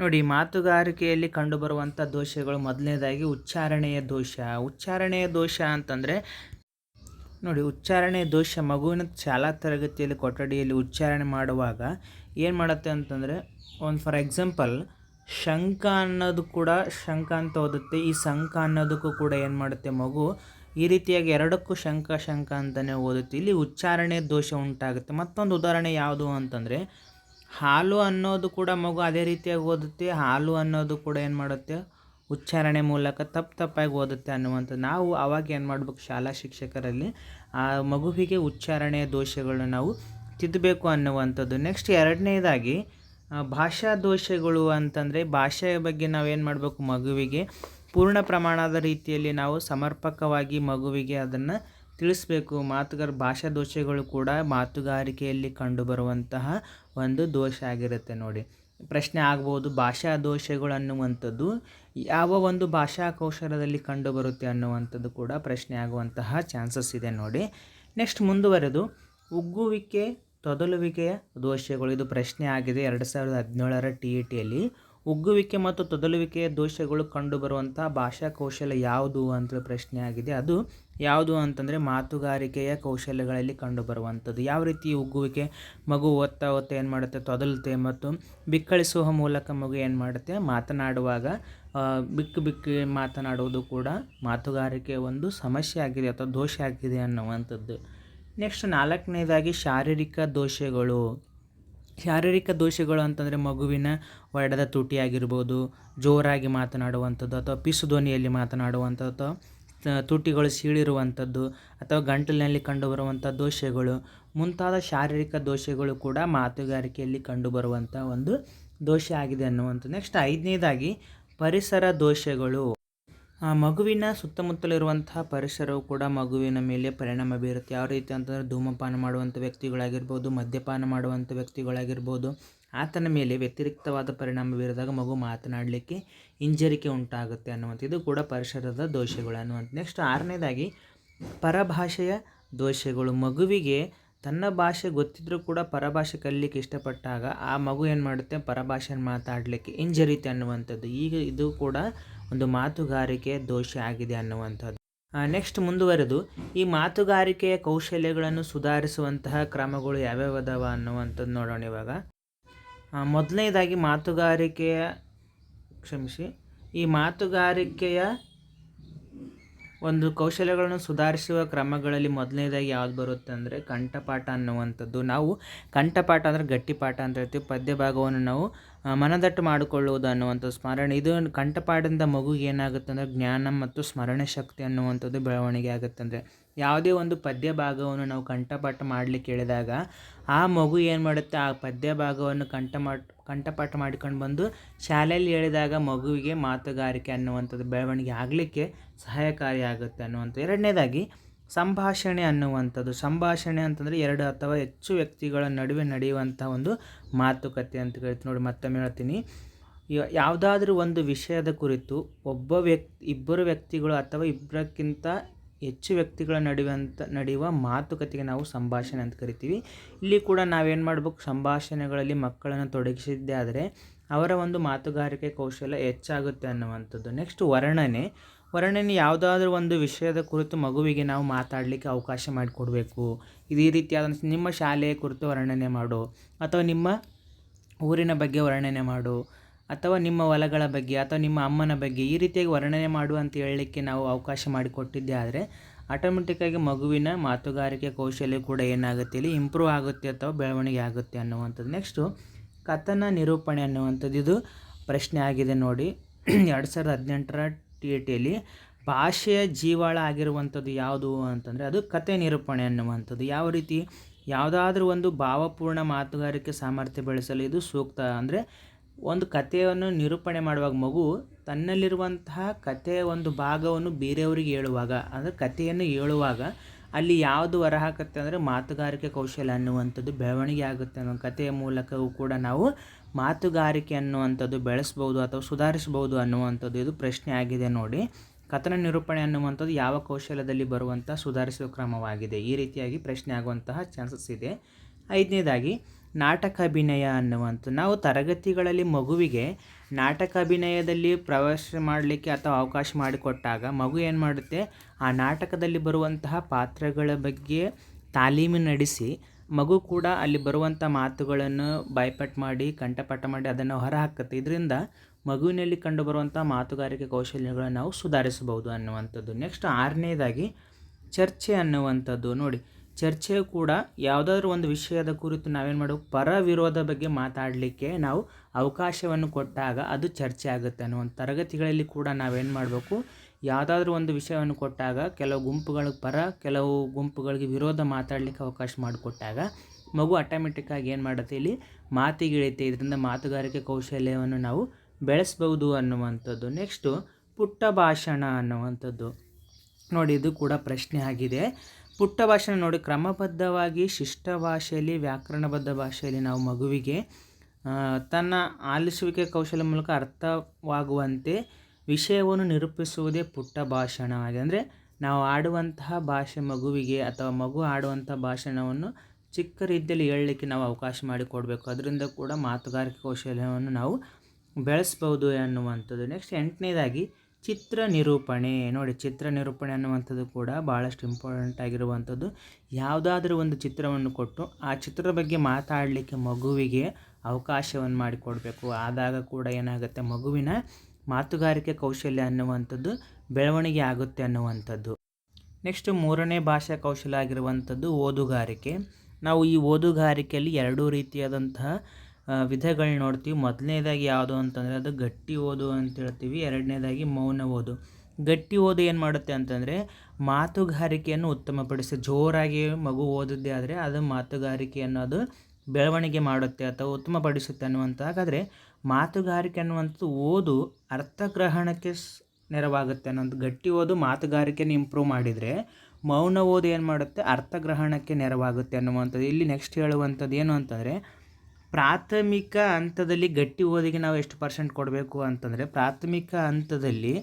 Speaker 1: ನೋಡಿ ಮಾತುಗಾರಿಕೆಯಲ್ಲಿ ಕಂಡುಬರುವಂಥ ದೋಷಗಳು ಮೊದಲನೇದಾಗಿ ಉಚ್ಚಾರಣೆಯ ದೋಷ. ಉಚ್ಚಾರಣೆಯ ದೋಷ ಅಂತಂದರೆ, ನೋಡಿ, ಉಚ್ಚಾರಣೆಯ ದೋಷ ಮಗುವಿನ ಶಾಲಾ ತರಗತಿಯಲ್ಲಿ ಕೊಠಡಿಯಲ್ಲಿ ಉಚ್ಚಾರಣೆ ಮಾಡುವಾಗ ಏನು ಮಾಡುತ್ತೆ ಅಂತಂದರೆ, ಒಂದು ಫಾರ್ ಎಕ್ಸಾಂಪಲ್ ಶಂಕ ಅನ್ನೋದು ಕೂಡ ಶಂಕ ಅಂತ ಓದುತ್ತೆ. ಈ ಶಂಕ ಅನ್ನೋದಕ್ಕೂ ಕೂಡ ಏನು ಮಾಡುತ್ತೆ ಮಗು? ಈ ರೀತಿಯಾಗಿ ಎರಡಕ್ಕೂ ಶಂಕ ಶಂಕ ಅಂತಲೇ ಓದುತ್ತೆ. ಇಲ್ಲಿ ಉಚ್ಚಾರಣೆ ದೋಷ ಉಂಟಾಗುತ್ತೆ. ಮತ್ತೊಂದು ಉದಾಹರಣೆ ಯಾವುದು ಅಂತಂದರೆ, ಹಾಲು ಅನ್ನೋದು ಕೂಡ ಮಗು ಅದೇ ರೀತಿಯಾಗಿ ಓದುತ್ತೆ. ಹಾಲು ಅನ್ನೋದು ಕೂಡ ಏನು ಮಾಡುತ್ತೆ? ಉಚ್ಚಾರಣೆ ಮೂಲಕ ತಪ್ಪು ತಪ್ಪಾಗಿ ಓದುತ್ತೆ ಅನ್ನುವಂಥದ್ದು ನಾವು ಅವಾಗ ಏನು ಮಾಡಬೇಕು ಶಾಲಾ ಶಿಕ್ಷಕರಲ್ಲಿ, ಆ ಮಗುವಿಗೆ ಉಚ್ಚಾರಣೆಯ ದೋಷಗಳನ್ನ ನಾವು ತಿದ್ದಬೇಕು ಅನ್ನುವಂಥದ್ದು. ನೆಕ್ಸ್ಟ್ ಎರಡನೇದಾಗಿ ಭಾಷಾ ದೋಷಗಳು ಅಂತಂದರೆ ಭಾಷೆಯ ಬಗ್ಗೆ ನಾವೇನು ಮಾಡಬೇಕು? ಮಗುವಿಗೆ ಪೂರ್ಣ ಪ್ರಮಾಣದ ರೀತಿಯಲ್ಲಿ ನಾವು ಸಮರ್ಪಕವಾಗಿ ಮಗುವಿಗೆ ಅದನ್ನು ತಿಳಿಸ್ಬೇಕು. ಮಾತುಗಾರ, ಭಾಷಾ ದೋಷಗಳು ಕೂಡ ಮಾತುಗಾರಿಕೆಯಲ್ಲಿ ಕಂಡುಬರುವಂತಹ ಒಂದು ದೋಷ ಆಗಿರುತ್ತೆ ನೋಡಿ. ಪ್ರಶ್ನೆ ಆಗ್ಬೋದು, ಭಾಷಾ ದೋಷಗಳು ಅನ್ನುವಂಥದ್ದು ಯಾವ ಒಂದು ಭಾಷಾ ಕೌಶಲದಲ್ಲಿ ಕಂಡುಬರುತ್ತೆ ಅನ್ನುವಂಥದ್ದು ಕೂಡ ಪ್ರಶ್ನೆ ಆಗುವಂತಹ ಚಾನ್ಸಸ್ ಇದೆ ನೋಡಿ. ನೆಕ್ಸ್ಟ್ ಮುಂದುವರೆದು, ಉಗ್ಗುವಿಕೆ ತೊದಲುವಿಕೆಯ ದೋಷಗಳು. ಇದು ಪ್ರಶ್ನೆ ಆಗಿದೆ. ಎರಡು ಸಾವಿರದ ಹದಿನೇಳರ ಟಿ ಇ ಟಿಯಲ್ಲಿ ಉಗ್ಗುವಿಕೆ ಮತ್ತು ತೊದಲುವಿಕೆಯ ದೋಷಗಳು ಕಂಡುಬರುವಂಥ ಭಾಷಾ ಕೌಶಲ್ಯ ಯಾವುದು ಅಂತ ಪ್ರಶ್ನೆ ಆಗಿದೆ. ಅದು ಯಾವುದು ಅಂತಂದರೆ ಮಾತುಗಾರಿಕೆಯ ಕೌಶಲ್ಯಗಳಲ್ಲಿ ಕಂಡುಬರುವಂಥದ್ದು. ಯಾವ ರೀತಿ ಉಗ್ಗುವಿಕೆ ಮಗು ಓದ್ತಾ ಓದ್ತಾ ಏನು ಮಾಡುತ್ತೆ? ತೊದಲುತ್ತೆ ಮತ್ತು ಬಿಕ್ಕಳಿಸುವ ಮೂಲಕ ಮಗು ಏನು ಮಾಡುತ್ತೆ? ಮಾತನಾಡುವಾಗ ಬಿಕ್ಕು ಬಿಕ್ಕಿ ಮಾತನಾಡುವುದು ಕೂಡ ಮಾತುಗಾರಿಕೆಯ ಒಂದು ಸಮಸ್ಯೆ ಆಗಿದೆ ಅಥವಾ ದೋಷ ಆಗಿದೆ ಅನ್ನುವಂಥದ್ದು. ನೆಕ್ಸ್ಟ್ ನಾಲ್ಕನೇದಾಗಿ ಶಾರೀರಿಕ ದೋಷಗಳು. ಶಾರೀರಿಕ ದೋಷಗಳು ಅಂತಂದರೆ ಮಗುವಿನ ಒಡೆದ ತುಟಿ ಆಗಿರ್ಬೋದು ಜೋರಾಗಿ ಮಾತನಾಡುವಂಥದ್ದು ಅಥವಾ ಪಿಸು ಧ್ವನಿಯಲ್ಲಿ ಮಾತನಾಡುವಂಥದ್ದು ಅಥವಾ ತುಟಿಗಳು ಸೀಳಿರುವಂಥದ್ದು ಅಥವಾ ಗಂಟಲಿನಲ್ಲಿ ಕಂಡುಬರುವಂಥ ದೋಷಗಳು. ಮುಂತಾದ ಶಾರೀರಿಕ ದೋಷಗಳು ಕೂಡ ಮಾತುಗಾರಿಕೆಯಲ್ಲಿ ಕಂಡುಬರುವಂಥ ಒಂದು ದೋಷ ಆಗಿದೆ ಅನ್ನುವಂಥದ್ದು ನೆಕ್ಸ್ಟ್ ಐದನೇದಾಗಿ ಪರಿಸರ ದೋಷಗಳು. ಆ ಮಗುವಿನ ಸುತ್ತಮುತ್ತಲಿರುವಂತಹ ಪರಿಸರವು ಕೂಡ ಮಗುವಿನ ಮೇಲೆ ಪರಿಣಾಮ ಬೀರುತ್ತೆ. ಯಾವ ರೀತಿ ಅಂತಂದರೆ ಧೂಮಪಾನ ಮಾಡುವಂಥ ವ್ಯಕ್ತಿಗಳಾಗಿರ್ಬೋದು, ಮದ್ಯಪಾನ ಮಾಡುವಂಥ ವ್ಯಕ್ತಿಗಳಾಗಿರ್ಬೋದು, ಆತನ ಮೇಲೆ ವ್ಯತಿರಿಕ್ತವಾದ ಪರಿಣಾಮ ಬೀರಿದಾಗ ಮಗು ಮಾತನಾಡಲಿಕ್ಕೆ ಹಿಂಜರಿಕೆ ಉಂಟಾಗುತ್ತೆ ಅನ್ನುವಂಥ ಇದು ಕೂಡ ಪರಿಸರದ ದೋಷಗಳು ಅನ್ನುವಂಥ ನೆಕ್ಸ್ಟ್ ಆರನೇದಾಗಿ, ಪರಭಾಷೆಯ ದೋಷಗಳು. ಮಗುವಿಗೆ ತನ್ನ ಭಾಷೆ ಗೊತ್ತಿದ್ರೂ ಕೂಡ ಪರಭಾಷೆ ಕಲಿಲಿಕ್ಕೆ ಇಷ್ಟಪಟ್ಟಾಗ ಆ ಮಗು ಏನು ಮಾಡುತ್ತೆ? ಪರಭಾಷೆಯನ್ನು ಮಾತಾಡಲಿಕ್ಕೆ ಹಿಂಜರಿತೆ ಅನ್ನುವಂಥದ್ದು. ಈಗ ಇದು ಕೂಡ ಒಂದು ಮಾತುಗಾರಿಕೆ ದೋಷ ಆಗಿದೆ ಅನ್ನುವಂಥದ್ದು. ನೆಕ್ಸ್ಟ್ ಮುಂದುವರೆದು, ಈ ಮಾತುಗಾರಿಕೆಯ ಕೌಶಲ್ಯಗಳನ್ನು ಸುಧಾರಿಸುವಂತಹ ಕ್ರಮಗಳು ಯಾವ್ಯಾವ ಅದಾವ ಅನ್ನುವಂಥದ್ದು ನೋಡೋಣ ಇವಾಗ. ಮೊದಲನೇದಾಗಿ ಮಾತುಗಾರಿಕೆಯ, ಕ್ಷಮಿಸಿ, ಈ ಮಾತುಗಾರಿಕೆಯ ಒಂದು ಕೌಶಲ್ಯಗಳನ್ನು ಸುಧಾರಿಸುವ ಕ್ರಮಗಳಲ್ಲಿ ಮೊದಲನೇದಾಗಿ ಯಾವ್ದು ಬರುತ್ತೆ ಅಂದರೆ ಕಂಠಪಾಠ ಅನ್ನುವಂಥದ್ದು. ನಾವು ಕಂಠಪಾಠ ಅಂದರೆ ಗಟ್ಟಿಪಾಠ ಅಂತ ಹೇಳ್ತೀವಿ. ಪದ್ಯ ಭಾಗವನ್ನು ನಾವು ಮನದಟ್ಟು ಮಾಡಿಕೊಳ್ಳುವುದು ಅನ್ನುವಂಥ ಸ್ಮರಣೆ. ಇದು ಕಂಠಪಾಠದಿಂದ ಮಗುಗೆ ಏನಾಗುತ್ತೆ ಅಂದರೆ ಜ್ಞಾನ ಮತ್ತು ಸ್ಮರಣೆ ಶಕ್ತಿ ಅನ್ನುವಂಥದ್ದು ಬೆಳವಣಿಗೆ ಆಗುತ್ತೆ ಅಂದರೆ. ಯಾವುದೇ ಒಂದು ಪದ್ಯ ಭಾಗವನ್ನು ನಾವು ಕಂಠಪಾಠ ಮಾಡಲಿಕ್ಕೆ ಹೇಳಿದಾಗ ಆ ಮಗು ಏನು ಮಾಡುತ್ತೆ? ಆ ಪದ್ಯ ಭಾಗವನ್ನು ಕಂಠ ಮಾಡ್ ಕಂಠಪಾಠ ಮಾಡಿಕೊಂಡು ಬಂದು ಶಾಲೆಯಲ್ಲಿ ಹೇಳಿದಾಗ ಮಗುವಿಗೆ ಮಾತುಗಾರಿಕೆ ಅನ್ನುವಂಥದ್ದು ಬೆಳವಣಿಗೆ ಆಗಲಿಕ್ಕೆ ಸಹಾಯಕಾರಿಯಾಗುತ್ತೆ ಅನ್ನುವಂಥದ್ದು ಎರಡನೇದಾಗಿ ಸಂಭಾಷಣೆ ಅನ್ನುವಂಥದ್ದು. ಸಂಭಾಷಣೆ ಅಂತಂದರೆ ಎರಡು ಅಥವಾ ಹೆಚ್ಚು ವ್ಯಕ್ತಿಗಳ ನಡುವೆ ನಡೆಯುವಂಥ ಒಂದು ಮಾತುಕತೆ ಅಂತ ಹೇಳ್ತೀನಿ. ನೋಡಿ, ಮತ್ತೊಮ್ಮೆ ಹೇಳ್ತೀನಿ. ಯಾವುದಾದ್ರೂ ಒಂದು ವಿಷಯದ ಕುರಿತು ಒಬ್ಬ ವ್ಯಕ್ತಿ, ಇಬ್ಬರು ವ್ಯಕ್ತಿಗಳು ಅಥವಾ ಇಬ್ಬರಕ್ಕಿಂತ ಹೆಚ್ಚು ವ್ಯಕ್ತಿಗಳ ನಡುವಂತ ನಡೆಯುವ ಮಾತುಕತೆಗೆ ನಾವು ಸಂಭಾಷಣೆ ಅಂತ ಕರಿತೀವಿ. ಇಲ್ಲಿ ಕೂಡ ನಾವೇನು ಮಾಡಬೇಕು? ಸಂಭಾಷಣೆಗಳಲ್ಲಿ ಮಕ್ಕಳನ್ನು ತೊಡಗಿಸಿದ್ದೇ ಆದರೆ ಅವರ ಒಂದು ಮಾತುಗಾರಿಕೆ ಕೌಶಲ್ಯ ಹೆಚ್ಚಾಗುತ್ತೆ ಅನ್ನುವಂಥದ್ದು. ನೆಕ್ಸ್ಟ್ ವರ್ಣನೆ. ವರ್ಣನೆ ಯಾವುದಾದ್ರೂ ಒಂದು ವಿಷಯದ ಕುರಿತು ಮಗುವಿಗೆ ನಾವು ಮಾತಾಡಲಿಕ್ಕೆ ಅವಕಾಶ ಮಾಡಿಕೊಡ್ಬೇಕು. ಇದು ಈ ರೀತಿಯಾದ ನಿಮ್ಮ ಶಾಲೆಯ ಕುರಿತು ವರ್ಣನೆ ಮಾಡು. ಅಥವಾ ನಿಮ್ಮ ಊರಿನ ಬಗ್ಗೆ ವರ್ಣನೆ ಮಾಡು. ಅಥವಾ ನಿಮ್ಮ ಹೊಲಗಳ ಬಗ್ಗೆ ಅಥವಾ ನಿಮ್ಮ ಅಮ್ಮನ ಬಗ್ಗೆ ಈ ರೀತಿಯಾಗಿ ವರ್ಣನೆ ಮಾಡು ಅಂತ ಹೇಳಲಿಕ್ಕೆ ನಾವು ಅವಕಾಶ ಮಾಡಿಕೊಟ್ಟಿದ್ದೆ ಆದರೆ ಆಟೋಮೆಟಿಕ್ಕಾಗಿ ಮಗುವಿನ ಮಾತುಗಾರಿಕೆ ಕೌಶಲ್ಯ ಕೂಡ ಏನಾಗುತ್ತೆ ಇಲ್ಲಿ ಇಂಪ್ರೂವ್ ಆಗುತ್ತೆ ಅಥವಾ ಬೆಳವಣಿಗೆ ಆಗುತ್ತೆ ಅನ್ನುವಂಥದ್ದು. ನೆಕ್ಸ್ಟು ಕಥನ ನಿರೂಪಣೆ ಅನ್ನುವಂಥದ್ದು ಇದು ಪ್ರಶ್ನೆ ಆಗಿದೆ ನೋಡಿ. ಎರಡು ಸಾವಿರದ ಹದಿನೆಂಟರ ಟಿ ಎ ಟಿಯಲ್ಲಿ ಭಾಷೆಯ ಜೀವಾಳ ಆಗಿರುವಂಥದ್ದು ಯಾವುದು ಅಂತಂದರೆ ಅದು ಕತೆ ನಿರೂಪಣೆ ಅನ್ನುವಂಥದ್ದು. ಯಾವ ರೀತಿ? ಯಾವುದಾದ್ರೂ ಒಂದು ಭಾವಪೂರ್ಣ ಮಾತುಗಾರಿಕೆ ಸಾಮರ್ಥ್ಯ ಬೆಳೆಸಲು ಇದು ಸೂಕ್ತ ಅಂದರೆ ಒಂದು ಕಥೆಯನ್ನು ನಿರೂಪಣೆ ಮಾಡುವಾಗ ಮಗು ತನ್ನಲ್ಲಿರುವಂತಹ ಕಥೆಯ ಒಂದು ಭಾಗವನ್ನು ಬೇರೆಯವರಿಗೆ ಹೇಳುವಾಗ, ಅಂದರೆ ಕಥೆಯನ್ನು ಹೇಳುವಾಗ ಅಲ್ಲಿ ಯಾವುದು ಹೊರಹಾಕತ್ತೆ ಅಂದರೆ ಮಾತುಗಾರಿಕೆ ಕೌಶಲ್ಯ ಅನ್ನುವಂಥದ್ದು ಬೆಳವಣಿಗೆ ಆಗುತ್ತೆ ಅನ್ನೋ ಕಥೆಯ ಮೂಲಕವೂ ಕೂಡ ನಾವು ಮಾತುಗಾರಿಕೆ ಅನ್ನುವಂಥದ್ದು ಬೆಳೆಸ್ಬೋದು ಅಥವಾ ಸುಧಾರಿಸ್ಬೋದು ಅನ್ನುವಂಥದ್ದು ಇದು ಪ್ರಶ್ನೆ ಆಗಿದೆ ನೋಡಿ. ಕಥನ ನಿರೂಪಣೆ ಅನ್ನುವಂಥದ್ದು ಯಾವ ಕೌಶಲ್ಯದಲ್ಲಿ ಬರುವಂಥ ಸುಧಾರಿಸುವ ಕ್ರಮವಾಗಿದೆ? ಈ ರೀತಿಯಾಗಿ ಪ್ರಶ್ನೆ ಆಗುವಂತಹ ಚಾನ್ಸಸ್ ಇದೆ. ಐದನೇದಾಗಿ ನಾಟಕ ಅಭಿನಯ ಅನ್ನುವಂಥದ್ದು ನಾವು ತರಗತಿಗಳಲ್ಲಿ ಮಗುವಿಗೆ ನಾಟಕ ಅಭಿನಯದಲ್ಲಿ ಪ್ರವೇಶ ಮಾಡಲಿಕ್ಕೆ ಅಥವಾ ಅವಕಾಶ ಮಾಡಿಕೊಟ್ಟಾಗ ಮಗು ಏನು ಮಾಡುತ್ತೆ? ಆ ನಾಟಕದಲ್ಲಿ ಬರುವಂತಹ ಪಾತ್ರಗಳ ಬಗ್ಗೆ ತಾಲೀಮು ನಡೆಸಿ ಮಗು ಕೂಡ ಅಲ್ಲಿ ಬರುವಂಥ ಮಾತುಗಳನ್ನು ಬಾಯ್ಪಟ್ ಮಾಡಿ, ಕಂಠಪಾಠ ಮಾಡಿ ಅದನ್ನು ಹೊರಹಾಕುತ್ತೆ. ಇದರಿಂದ ಮಗುವಿನಲ್ಲಿ ಕಂಡುಬರುವಂಥ ಮಾತುಗಾರಿಕೆ ಕೌಶಲ್ಯಗಳನ್ನು ನಾವು ಸುಧಾರಿಸಬಹುದು ಅನ್ನುವಂಥದ್ದು. ನೆಕ್ಸ್ಟ್ ಆರನೇದಾಗಿ ಚರ್ಚೆ ಅನ್ನುವಂಥದ್ದು. ನೋಡಿ ಚರ್ಚೆಯು ಕೂಡ ಯಾವುದಾದ್ರೂ ಒಂದು ವಿಷಯದ ಕುರಿತು ನಾವೇನು ಮಾಡಬೇಕು ಪರ ವಿರೋಧ ಬಗ್ಗೆ ಮಾತಾಡಲಿಕ್ಕೆ ನಾವು ಅವಕಾಶವನ್ನು ಕೊಟ್ಟಾಗ ಅದು ಚರ್ಚೆ ಆಗುತ್ತೆ ಅನ್ನೋ ಒಂದು ತರಗತಿಗಳಲ್ಲಿ ಕೂಡ ನಾವೇನು ಮಾಡಬೇಕು, ಯಾವುದಾದ್ರೂ ಒಂದು ವಿಷಯವನ್ನು ಕೊಟ್ಟಾಗ ಕೆಲವು ಗುಂಪುಗಳಿಗೆ ಪರ, ಕೆಲವು ಗುಂಪುಗಳಿಗೆ ವಿರೋಧ ಮಾತಾಡಲಿಕ್ಕೆ ಅವಕಾಶ ಮಾಡಿಕೊಟ್ಟಾಗ ಮಗು ಆಟೋಮೆಟಿಕ್ಕಾಗಿ ಏನು ಮಾಡುತ್ತೆ ಇಲ್ಲಿ ಮಾತಿಗಿಳಿತೆ ಇದರಿಂದ ಮಾತುಗಾರಿಕೆ ಕೌಶಲ್ಯವನ್ನು ನಾವು ಬೆಳೆಸ್ಬೋದು ಅನ್ನುವಂಥದ್ದು. ನೆಕ್ಸ್ಟು ಪುಟ್ಟ ಭಾಷಣ ಅನ್ನುವಂಥದ್ದು. ನೋಡಿ, ಇದು ಕೂಡ ಪ್ರಶ್ನೆ ಆಗಿದೆ. ಪುಟ್ಟ ಭಾಷೆನ ನೋಡಿ, ಕ್ರಮಬದ್ಧವಾಗಿ ಶಿಷ್ಟ ಭಾಷೆಯಲ್ಲಿ ವ್ಯಾಕರಣಬದ್ಧ ಭಾಷೆಯಲ್ಲಿ ನಾವು ಮಗುವಿಗೆ ತನ್ನ ಆಲಿಸುವಿಕೆ ಕೌಶಲ್ಯ ಮೂಲಕ ಅರ್ಥವಾಗುವಂತೆ ವಿಷಯವನ್ನು ನಿರೂಪಿಸುವುದೇ ಪುಟ್ಟ ಆಗಿದೆ. ಅಂದರೆ ನಾವು ಆಡುವಂತಹ ಭಾಷೆ ಮಗುವಿಗೆ ಅಥವಾ ಮಗು ಆಡುವಂಥ ಭಾಷಣವನ್ನು ಚಿಕ್ಕ ರೀತಿಯಲ್ಲಿ ಹೇಳಲಿಕ್ಕೆ ನಾವು ಅವಕಾಶ ಮಾಡಿಕೊಡಬೇಕು ಅದರಿಂದ ಕೂಡ ಮಾತುಗಾರಿಕೆ ಕೌಶಲ್ಯವನ್ನು ನಾವು ಬೆಳೆಸ್ಬೋದು ಅನ್ನುವಂಥದ್ದು ನೆಕ್ಸ್ಟ್ ಎಂಟನೇದಾಗಿ ಚಿತ್ರ ನಿರೂಪಣೆ ನೋಡಿ ಚಿತ್ರ ನಿರೂಪಣೆ ಅನ್ನುವಂಥದ್ದು ಕೂಡ ಭಾಳಷ್ಟು ಇಂಪಾರ್ಟೆಂಟ್ ಆಗಿರುವಂಥದ್ದು. ಯಾವುದಾದ್ರೂ ಒಂದು ಚಿತ್ರವನ್ನು ಕೊಟ್ಟು ಆ ಚಿತ್ರದ ಬಗ್ಗೆ ಮಾತಾಡಲಿಕ್ಕೆ ಮಗುವಿಗೆ ಅವಕಾಶವನ್ನು ಮಾಡಿಕೊಡಬೇಕು. ಆದಾಗ ಕೂಡ ಏನಾಗುತ್ತೆ? ಮಗುವಿನ ಮಾತುಗಾರಿಕೆ ಕೌಶಲ್ಯ ಅನ್ನುವಂಥದ್ದು ಬೆಳವಣಿಗೆ ಆಗುತ್ತೆ ಅನ್ನುವಂಥದ್ದು. ನೆಕ್ಸ್ಟ್ ಮೂರನೇ ಭಾಷಾ ಕೌಶಲ್ಯ ಆಗಿರುವಂಥದ್ದು ಓದುಗಾರಿಕೆ. ನಾವು ಈ ಓದುಗಾರಿಕೆಯಲ್ಲಿ ಎರಡೂ ರೀತಿಯಾದಂತಹ ವಿಧಗಳನ್ನ ನೋಡ್ತೀವಿ. ಮೊದಲನೇದಾಗಿ ಯಾವುದು ಅಂತಂದರೆ ಅದು ಗಟ್ಟಿ ಓದು ಅಂತ ಹೇಳ್ತೀವಿ. ಎರಡನೇದಾಗಿ ಮೌನ ಓದು. ಗಟ್ಟಿ ಓದು ಏನು ಮಾಡುತ್ತೆ ಅಂತಂದರೆ ಮಾತುಗಾರಿಕೆಯನ್ನು ಉತ್ತಮಪಡಿಸಿ. ಜೋರಾಗಿ ಮಗು ಓದಿದ್ದೇ ಆದರೆ ಅದು ಮಾತುಗಾರಿಕೆ ಅನ್ನೋದು ಬೆಳವಣಿಗೆ ಮಾಡುತ್ತೆ ಅಥವಾ ಉತ್ತಮಪಡಿಸುತ್ತೆ ಅನ್ನುವಂಥಾಗಾದರೆ ಮಾತುಗಾರಿಕೆ ಅನ್ನುವಂಥದ್ದು ಓದು ಅರ್ಥಗ್ರಹಣಕ್ಕೆ ನೆರವಾಗುತ್ತೆ ಅನ್ನೋದು. ಗಟ್ಟಿ ಓದು ಮಾತುಗಾರಿಕೆಯನ್ನು ಇಂಪ್ರೂವ್ ಮಾಡಿದರೆ ಮೌನ ಓದು ಏನು ಮಾಡುತ್ತೆ? ಅರ್ಥಗ್ರಹಣಕ್ಕೆ ನೆರವಾಗುತ್ತೆ ಅನ್ನುವಂಥದ್ದು. ಇಲ್ಲಿ ನೆಕ್ಸ್ಟ್ ಹೇಳುವಂಥದ್ದು ಏನು ಅಂತಂದರೆ ಪ್ರಾಥಮಿಕ ಹಂತದಲ್ಲಿ ಗಟ್ಟಿ ಓದಿಗೆ ನಾವು ಎಷ್ಟು ಪರ್ಸೆಂಟ್ ಕೊಡಬೇಕು ಅಂತಂದರೆ ಪ್ರಾಥಮಿಕ ಹಂತದಲ್ಲಿ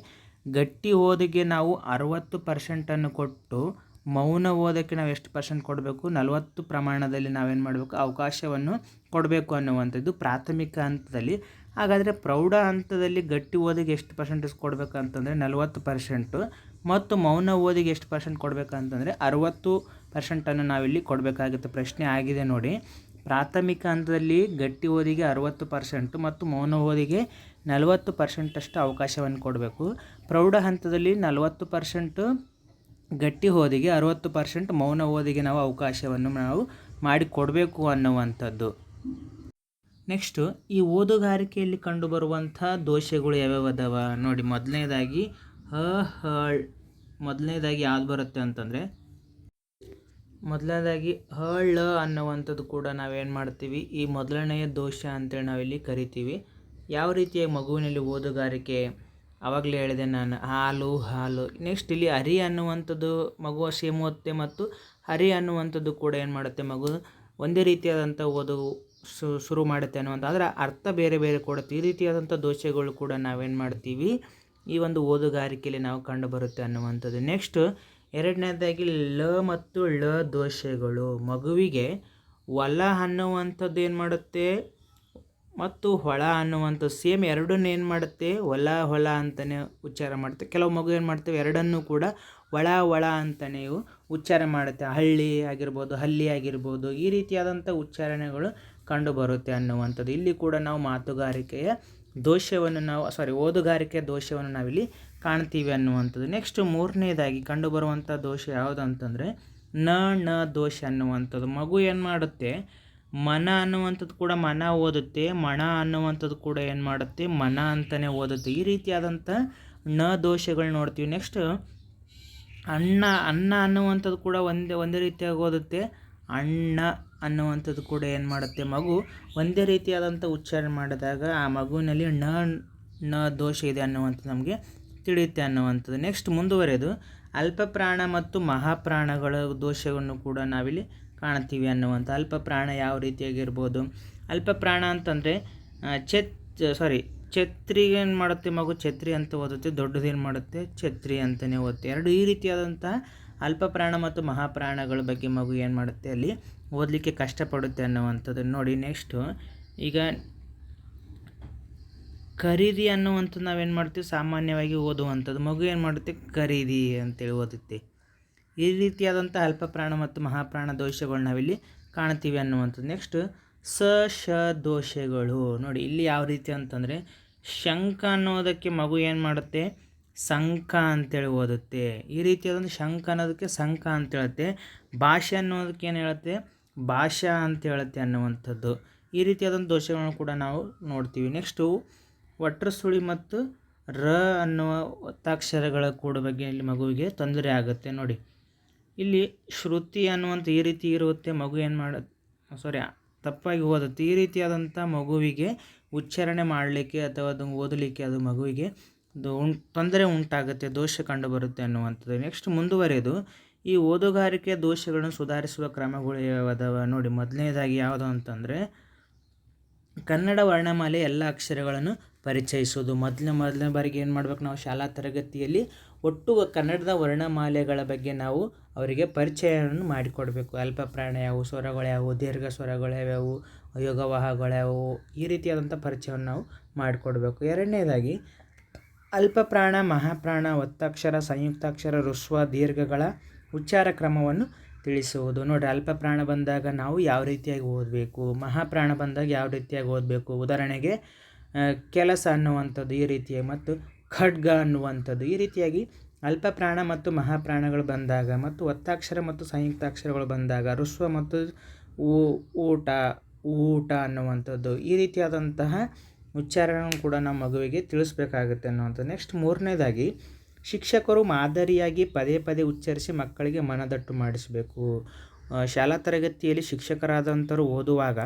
Speaker 1: ಗಟ್ಟಿ ಓದಿಗೆ ನಾವು ಅರುವತ್ತು ಪರ್ಸೆಂಟನ್ನು ಕೊಟ್ಟು ಮೌನ ಓದಕ್ಕೆ ನಾವು ಎಷ್ಟು ಪರ್ಸೆಂಟ್ ಕೊಡಬೇಕು? ನಲವತ್ತು ಪ್ರಮಾಣದಲ್ಲಿ ನಾವೇನು ಮಾಡಬೇಕು? ಅವಕಾಶವನ್ನು ಕೊಡಬೇಕು ಅನ್ನುವಂಥದ್ದು ಪ್ರಾಥಮಿಕ ಹಂತದಲ್ಲಿ. ಹಾಗಾದರೆ ಪ್ರೌಢ ಹಂತದಲ್ಲಿ ಗಟ್ಟಿ ಓದಿಗೆ ಎಷ್ಟು ಪರ್ಸೆಂಟೇಜ್ ಕೊಡಬೇಕು ಅಂತಂದರೆ ನಲವತ್ತು ಪರ್ಸೆಂಟು. ಮತ್ತು ಮೌನ ಓದಿಗೆ ಎಷ್ಟು ಪರ್ಸೆಂಟ್ ಕೊಡಬೇಕಂತಂದರೆ ಅರುವತ್ತು ಪರ್ಸೆಂಟನ್ನು ನಾವಿಲ್ಲಿ ಕೊಡಬೇಕಾಗುತ್ತೆ. ಪ್ರಶ್ನೆ ಆಗಿದೆ ನೋಡಿ. ಪ್ರಾಥಮಿಕ ಹಂತದಲ್ಲಿ ಗಟ್ಟಿ ಓದಿಗೆ ಅರುವತ್ತು ಪರ್ಸೆಂಟು ಮತ್ತು ಮೌನ ಓದಿಗೆ ನಲವತ್ತು ಪರ್ಸೆಂಟಷ್ಟು ಅವಕಾಶವನ್ನು ಕೊಡಬೇಕು. ಪ್ರೌಢ ಹಂತದಲ್ಲಿ ನಲವತ್ತು ಪರ್ಸೆಂಟು, ಗಟ್ಟಿ ಓದಿಗೆ ಅರುವತ್ತು ಪರ್ಸೆಂಟ್, ಮೌನ ಓದಿಗೆ ನಾವು ಅವಕಾಶವನ್ನು ನಾವು ಮಾಡಿಕೊಡಬೇಕು ಅನ್ನುವಂಥದ್ದು. ನೆಕ್ಸ್ಟು, ಈ ಓದುಗಾರಿಕೆಯಲ್ಲಿ ಕಂಡುಬರುವಂಥ ದೋಷಗಳು ಯಾವ್ಯಾವ ಅದಾವ? ನೋಡಿ, ಮೊದಲನೇದಾಗಿ ಹ ಹಳ್, ಮೊದಲನೇದಾಗಿ ಯಾವ್ದು ಬರುತ್ತೆ ಅಂತಂದರೆ ಮೊದಲನೇದಾಗಿ ಹಳ್ಳ ಅನ್ನುವಂಥದ್ದು ಕೂಡ ನಾವೇನು ಮಾಡ್ತೀವಿ, ಈ ಮೊದಲನೆಯ ದೋಷ ಅಂತೇಳಿ ನಾವಿಲ್ಲಿ ಕರಿತೀವಿ. ಯಾವ ರೀತಿಯ ಮಗುವಿನಲ್ಲಿ ಓದುಗಾರಿಕೆ ಆವಾಗಲೇ ಹೇಳಿದೆ ನಾನು, ಹಾಲು ಹಾಲು ನೆಕ್ಸ್ಟ್ ಇಲ್ಲಿ ಹರಿ ಅನ್ನುವಂಥದ್ದು ಮಗುವ ಸೇಮುತ್ತೆ ಮತ್ತು ಹರಿ ಅನ್ನುವಂಥದ್ದು ಕೂಡ ಏನು ಮಾಡುತ್ತೆ ಮಗು, ಒಂದೇ ರೀತಿಯಾದಂಥ ಓದು ಶುರು ಮಾಡುತ್ತೆ ಅನ್ನುವಂಥ, ಅದರ ಅರ್ಥ ಬೇರೆ ಬೇರೆ ಕೊಡುತ್ತೆ. ಈ ರೀತಿಯಾದಂಥ ದೋಷಗಳು ಕೂಡ ನಾವೇನು ಮಾಡ್ತೀವಿ, ಈ ಒಂದು ಓದುಗಾರಿಕೆಯಲ್ಲಿ ನಾವು ಕಂಡು ಬರುತ್ತೆ ಅನ್ನುವಂಥದ್ದು. ನೆಕ್ಸ್ಟ್ ಎರಡನೇದಾಗಿ ಲ ಮತ್ತು ಳ ದೋಷಗಳು. ಮಗುವಿಗೆ ಒಲ ಅನ್ನುವಂಥದ್ದು ಏನು ಮಾಡುತ್ತೆ? ಮತ್ತು ಹೊಳ ಅನ್ನುವಂಥದ್ದು ಸೇಮ್ ಎರಡನ್ನೂ ಏನು ಮಾಡುತ್ತೆ? ಒಲ ಹೊಲ ಅಂತಲೇ ಉಚ್ಚಾರ ಮಾಡುತ್ತೆ. ಕೆಲವು ಮಗು ಏನು ಮಾಡ್ತೇವೆ? ಎರಡನ್ನೂ ಕೂಡ ಒಳ ಒಳ ಅಂತಲೇ ಉಚ್ಚಾರ ಮಾಡುತ್ತೆ. ಹಳ್ಳಿ ಆಗಿರ್ಬೋದು, ಹಲ್ಲಿ ಆಗಿರ್ಬೋದು, ಈ ರೀತಿಯಾದಂಥ ಉಚ್ಚಾರಣೆಗಳು ಕಂಡುಬರುತ್ತೆ ಅನ್ನುವಂಥದ್ದು. ಇಲ್ಲಿ ಕೂಡ ನಾವು ಮಾತುಗಾರಿಕೆಯ ದೋಷವನ್ನು ನಾವು ಸಾರಿ ಓದುಗಾರಿಕೆಯ ದೋಷವನ್ನು ನಾವಿಲ್ಲಿ ಕಾಣ್ತೀವಿ ಅನ್ನುವಂಥದ್ದು. ನೆಕ್ಸ್ಟ್ ಮೂರನೇದಾಗಿ ಕಂಡುಬರುವಂಥ ದೋಷ ಯಾವುದು ಅಂತಂದರೆ ನ ನ ದೋಷ ಅನ್ನುವಂಥದ್ದು. ಮಗು ಏನು ಮಾಡುತ್ತೆ? ಮನ ಅನ್ನುವಂಥದ್ದು ಕೂಡ ಮನ ಓದುತ್ತೆ, ಮಣ ಅನ್ನುವಂಥದ್ದು ಕೂಡ ಏನು ಮಾಡುತ್ತೆ? ಮನ ಅಂತಲೇ ಓದುತ್ತೆ. ಈ ರೀತಿಯಾದಂಥ ನ ದೋಷಗಳು ನೋಡ್ತೀವಿ. ನೆಕ್ಸ್ಟ್ ಅಣ್ಣ ಅನ್ನ ಅನ್ನುವಂಥದ್ದು ಕೂಡ ಒಂದೇ ಒಂದೇ ರೀತಿಯಾಗಿ ಓದುತ್ತೆ. ಅಣ್ಣ ಅನ್ನುವಂಥದ್ದು ಕೂಡ ಏನು ಮಾಡುತ್ತೆ? ಮಗು ಒಂದೇ ರೀತಿಯಾದಂಥ ಉಚ್ಚಾರಣೆ ಮಾಡಿದಾಗ ಆ ಮಗುವಿನಲ್ಲಿ ಣ ನ ದೋಷ ಇದೆ ಅನ್ನುವಂಥದ್ದು ನಮಗೆ ತಿಳಿಯುತ್ತೆ ಅನ್ನುವಂಥದ್ದು. ನೆಕ್ಸ್ಟ್ ಮುಂದುವರೆದು, ಅಲ್ಪ ಪ್ರಾಣ ಮತ್ತು ಮಹಾಪ್ರಾಣಗಳ ದೋಷವನ್ನು ಕೂಡ ನಾವಿಲ್ಲಿ ಕಾಣ್ತೀವಿ ಅನ್ನುವಂಥ, ಅಲ್ಪ ಪ್ರಾಣ ಯಾವ ರೀತಿಯಾಗಿರ್ಬೋದು? ಅಲ್ಪ ಪ್ರಾಣ ಅಂತಂದರೆ ಚೆತ್ ಸಾರಿ ಛತ್ರಿಗೆ ಏನು ಮಾಡುತ್ತೆ ಮಗು? ಛತ್ರಿ ಅಂತ ಓದುತ್ತೆ ದೊಡ್ಡದೇನು ಮಾಡುತ್ತೆ? ಛತ್ರಿ ಅಂತಲೇ ಓದುತ್ತೆ. ಎರಡು ಈ ರೀತಿಯಾದಂಥ ಅಲ್ಪ ಪ್ರಾಣ ಮತ್ತು ಮಹಾಪ್ರಾಣಗಳ ಬಗ್ಗೆ ಮಗು ಏನು ಮಾಡುತ್ತೆ ಅಲ್ಲಿ ಓದಲಿಕ್ಕೆ ಕಷ್ಟಪಡುತ್ತೆ ಅನ್ನುವಂಥದ್ದು ನೋಡಿ. ನೆಕ್ಸ್ಟು ಈಗ ಖರೀದಿ ಅನ್ನುವಂಥದ್ದು ನಾವೇನು ಮಾಡ್ತೀವಿ? ಸಾಮಾನ್ಯವಾಗಿ ಓದುವಂಥದ್ದು. ಮಗು ಏನು ಮಾಡುತ್ತೆ? ಖರೀದಿ ಅಂತೇಳಿ ಓದುತ್ತೆ. ಈ ರೀತಿಯಾದಂಥ ಅಲ್ಪ ಪ್ರಾಣ ಮತ್ತು ಮಹಾಪ್ರಾಣ ದೋಷಗಳು ನಾವಿಲ್ಲಿ ಕಾಣ್ತೀವಿ ಅನ್ನುವಂಥದ್ದು. ನೆಕ್ಸ್ಟ್ ಸ ಶ ದೋಷಗಳು ನೋಡಿ, ಇಲ್ಲಿ ಯಾವ ರೀತಿ ಅಂತಂದರೆ ಶಂಕ ಅನ್ನೋದಕ್ಕೆ ಮಗು ಏನು ಮಾಡುತ್ತೆ? ಸಂಕ ಅಂತೇಳಿ ಓದುತ್ತೆ. ಈ ರೀತಿಯಾದಂಥ ಶಂಕ ಅನ್ನೋದಕ್ಕೆ ಸಂಕ ಅಂತ ಹೇಳುತ್ತೆ. ಭಾಷೆ ಅನ್ನೋದಕ್ಕೆ ಏನು ಹೇಳುತ್ತೆ? ಭಾಷಾ ಅಂತ ಹೇಳುತ್ತೆ ಅನ್ನುವಂಥದ್ದು. ಈ ರೀತಿಯಾದಂಥ ದೋಷಗಳನ್ನು ಕೂಡ ನಾವು ನೋಡ್ತೀವಿ. ನೆಕ್ಸ್ಟು ಒಟ್ರ ಸುಳಿ ಮತ್ತು ರ ಅನ್ನುವ ಒತ್ತಾಕ್ಷರಗಳ ಕೂಡ ಬಗ್ಗೆ ಇಲ್ಲಿ ಮಗುವಿಗೆ ತೊಂದರೆ ಆಗುತ್ತೆ. ನೋಡಿ, ಇಲ್ಲಿ ಶ್ರುತಿ ಅನ್ನುವಂಥ ಈ ರೀತಿ ಇರುತ್ತೆ. ಮಗು ಏನು ಮಾಡ ಸಾರಿ ತಪ್ಪಾಗಿ ಓದುತ್ತೆ ಈ ರೀತಿಯಾದಂಥ ಮಗುವಿಗೆ ಉಚ್ಚಾರಣೆ ಮಾಡಲಿಕ್ಕೆ ಅಥವಾ ಅದನ್ನು ಓದಲಿಕ್ಕೆ ಅದು ಮಗುವಿಗೆ ಉಂ, ತೊಂದರೆ ಉಂಟಾಗುತ್ತೆ, ದೋಷ ಕಂಡು ಬರುತ್ತೆ ಅನ್ನುವಂಥದ್ದು. ನೆಕ್ಸ್ಟ್ ಮುಂದುವರೆದು ಈ ಓದುಗಾರಿಕೆ ದೋಷಗಳನ್ನು ಸುಧಾರಿಸುವ ಕ್ರಮಗಳು ಯಾವುದವ ನೋಡಿ, ಮೊದಲನೇದಾಗಿ ಯಾವುದು ಅಂತಂದರೆ, ಕನ್ನಡ ವರ್ಣಮಾಲೆ ಎಲ್ಲ ಅಕ್ಷರಗಳನ್ನು ಪರಿಚಯಿಸೋದು. ಮೊದಲ ಮೊದಲನೇ ಬಾರಿಗೆ ಏನು ಮಾಡ್ಬೇಕು ನಾವು? ಶಾಲಾ ತರಗತಿಯಲ್ಲಿ ಒಟ್ಟು ಕನ್ನಡದ ವರ್ಣಮಾಲೆಗಳ ಬಗ್ಗೆ ನಾವು ಅವರಿಗೆ ಪರಿಚಯವನ್ನು ಮಾಡಿಕೊಡಬೇಕು. ಅಲ್ಪ ಪ್ರಾಣ ಯಾವುವು ಸ್ವರಗಳು ಯಾವುವು ದೀರ್ಘ ಸ್ವರಗಳು ಯಾವ್ಯಾವು ಯೋಗವಾಹಗಳು ಯಾವುವು ಈ ರೀತಿಯಾದಂಥ ಪರಿಚಯವನ್ನು ನಾವು ಮಾಡಿಕೊಡ್ಬೇಕು. ಎರಡನೇದಾಗಿ ಅಲ್ಪ ಪ್ರಾಣ ಮಹಾಪ್ರಾಣ, ಒತ್ತಕ್ಷರ, ಸಂಯುಕ್ತಾಕ್ಷರ, ಋಸ್ವ, ದೀರ್ಘಗಳ ಉಚ್ಚಾರ ಕ್ರಮವನ್ನು ತಿಳಿಸುವುದು. ನೋಡಿರಿ ಅಲ್ಪ ಪ್ರಾಣ ಬಂದಾಗ ನಾವು ಯಾವ ರೀತಿಯಾಗಿ ಓದಬೇಕು? ಮಹಾಪ್ರಾಣ ಬಂದಾಗ ಯಾವ ರೀತಿಯಾಗಿ ಓದಬೇಕು? ಉದಾಹರಣೆಗೆ ಕೆಲಸ ಅನ್ನುವಂಥದ್ದು ಈ ರೀತಿಯಾಗಿ ಮತ್ತು ಖಡ್ಗ ಅನ್ನುವಂಥದ್ದು ಈ ರೀತಿಯಾಗಿ ಅಲ್ಪ ಪ್ರಾಣ ಮತ್ತು ಮಹಾಪ್ರಾಣಗಳು ಬಂದಾಗ ಮತ್ತು ಒತ್ತಾಕ್ಷರ ಮತ್ತು ಸಂಯುಕ್ತಾಕ್ಷರಗಳು ಬಂದಾಗ ಋಸ್ವ ಮತ್ತು ಊಟ ಊಟ ಅನ್ನುವಂಥದ್ದು ಈ ರೀತಿಯಾದಂತಹ ಉಚ್ಚಾರಣೆಯನ್ನು ಕೂಡ ನಮ್ಮ ಮಗುವಿಗೆ ತಿಳಿಸ್ಬೇಕಾಗುತ್ತೆ ಅನ್ನುವಂಥದ್ದು. ನೆಕ್ಸ್ಟ್ ಮೂರನೇದಾಗಿ ಶಿಕ್ಷಕರು ಮಾದರಿಯಾಗಿ ಪದೇ ಪದೇ ಉಚ್ಚರಿಸಿ ಮಕ್ಕಳಿಗೆ ಮನದಟ್ಟು ಮಾಡಿಸಬೇಕು. ಶಾಲಾ ತರಗತಿಯಲ್ಲಿ ಶಿಕ್ಷಕರಾದಂಥವ್ರು ಓದುವಾಗ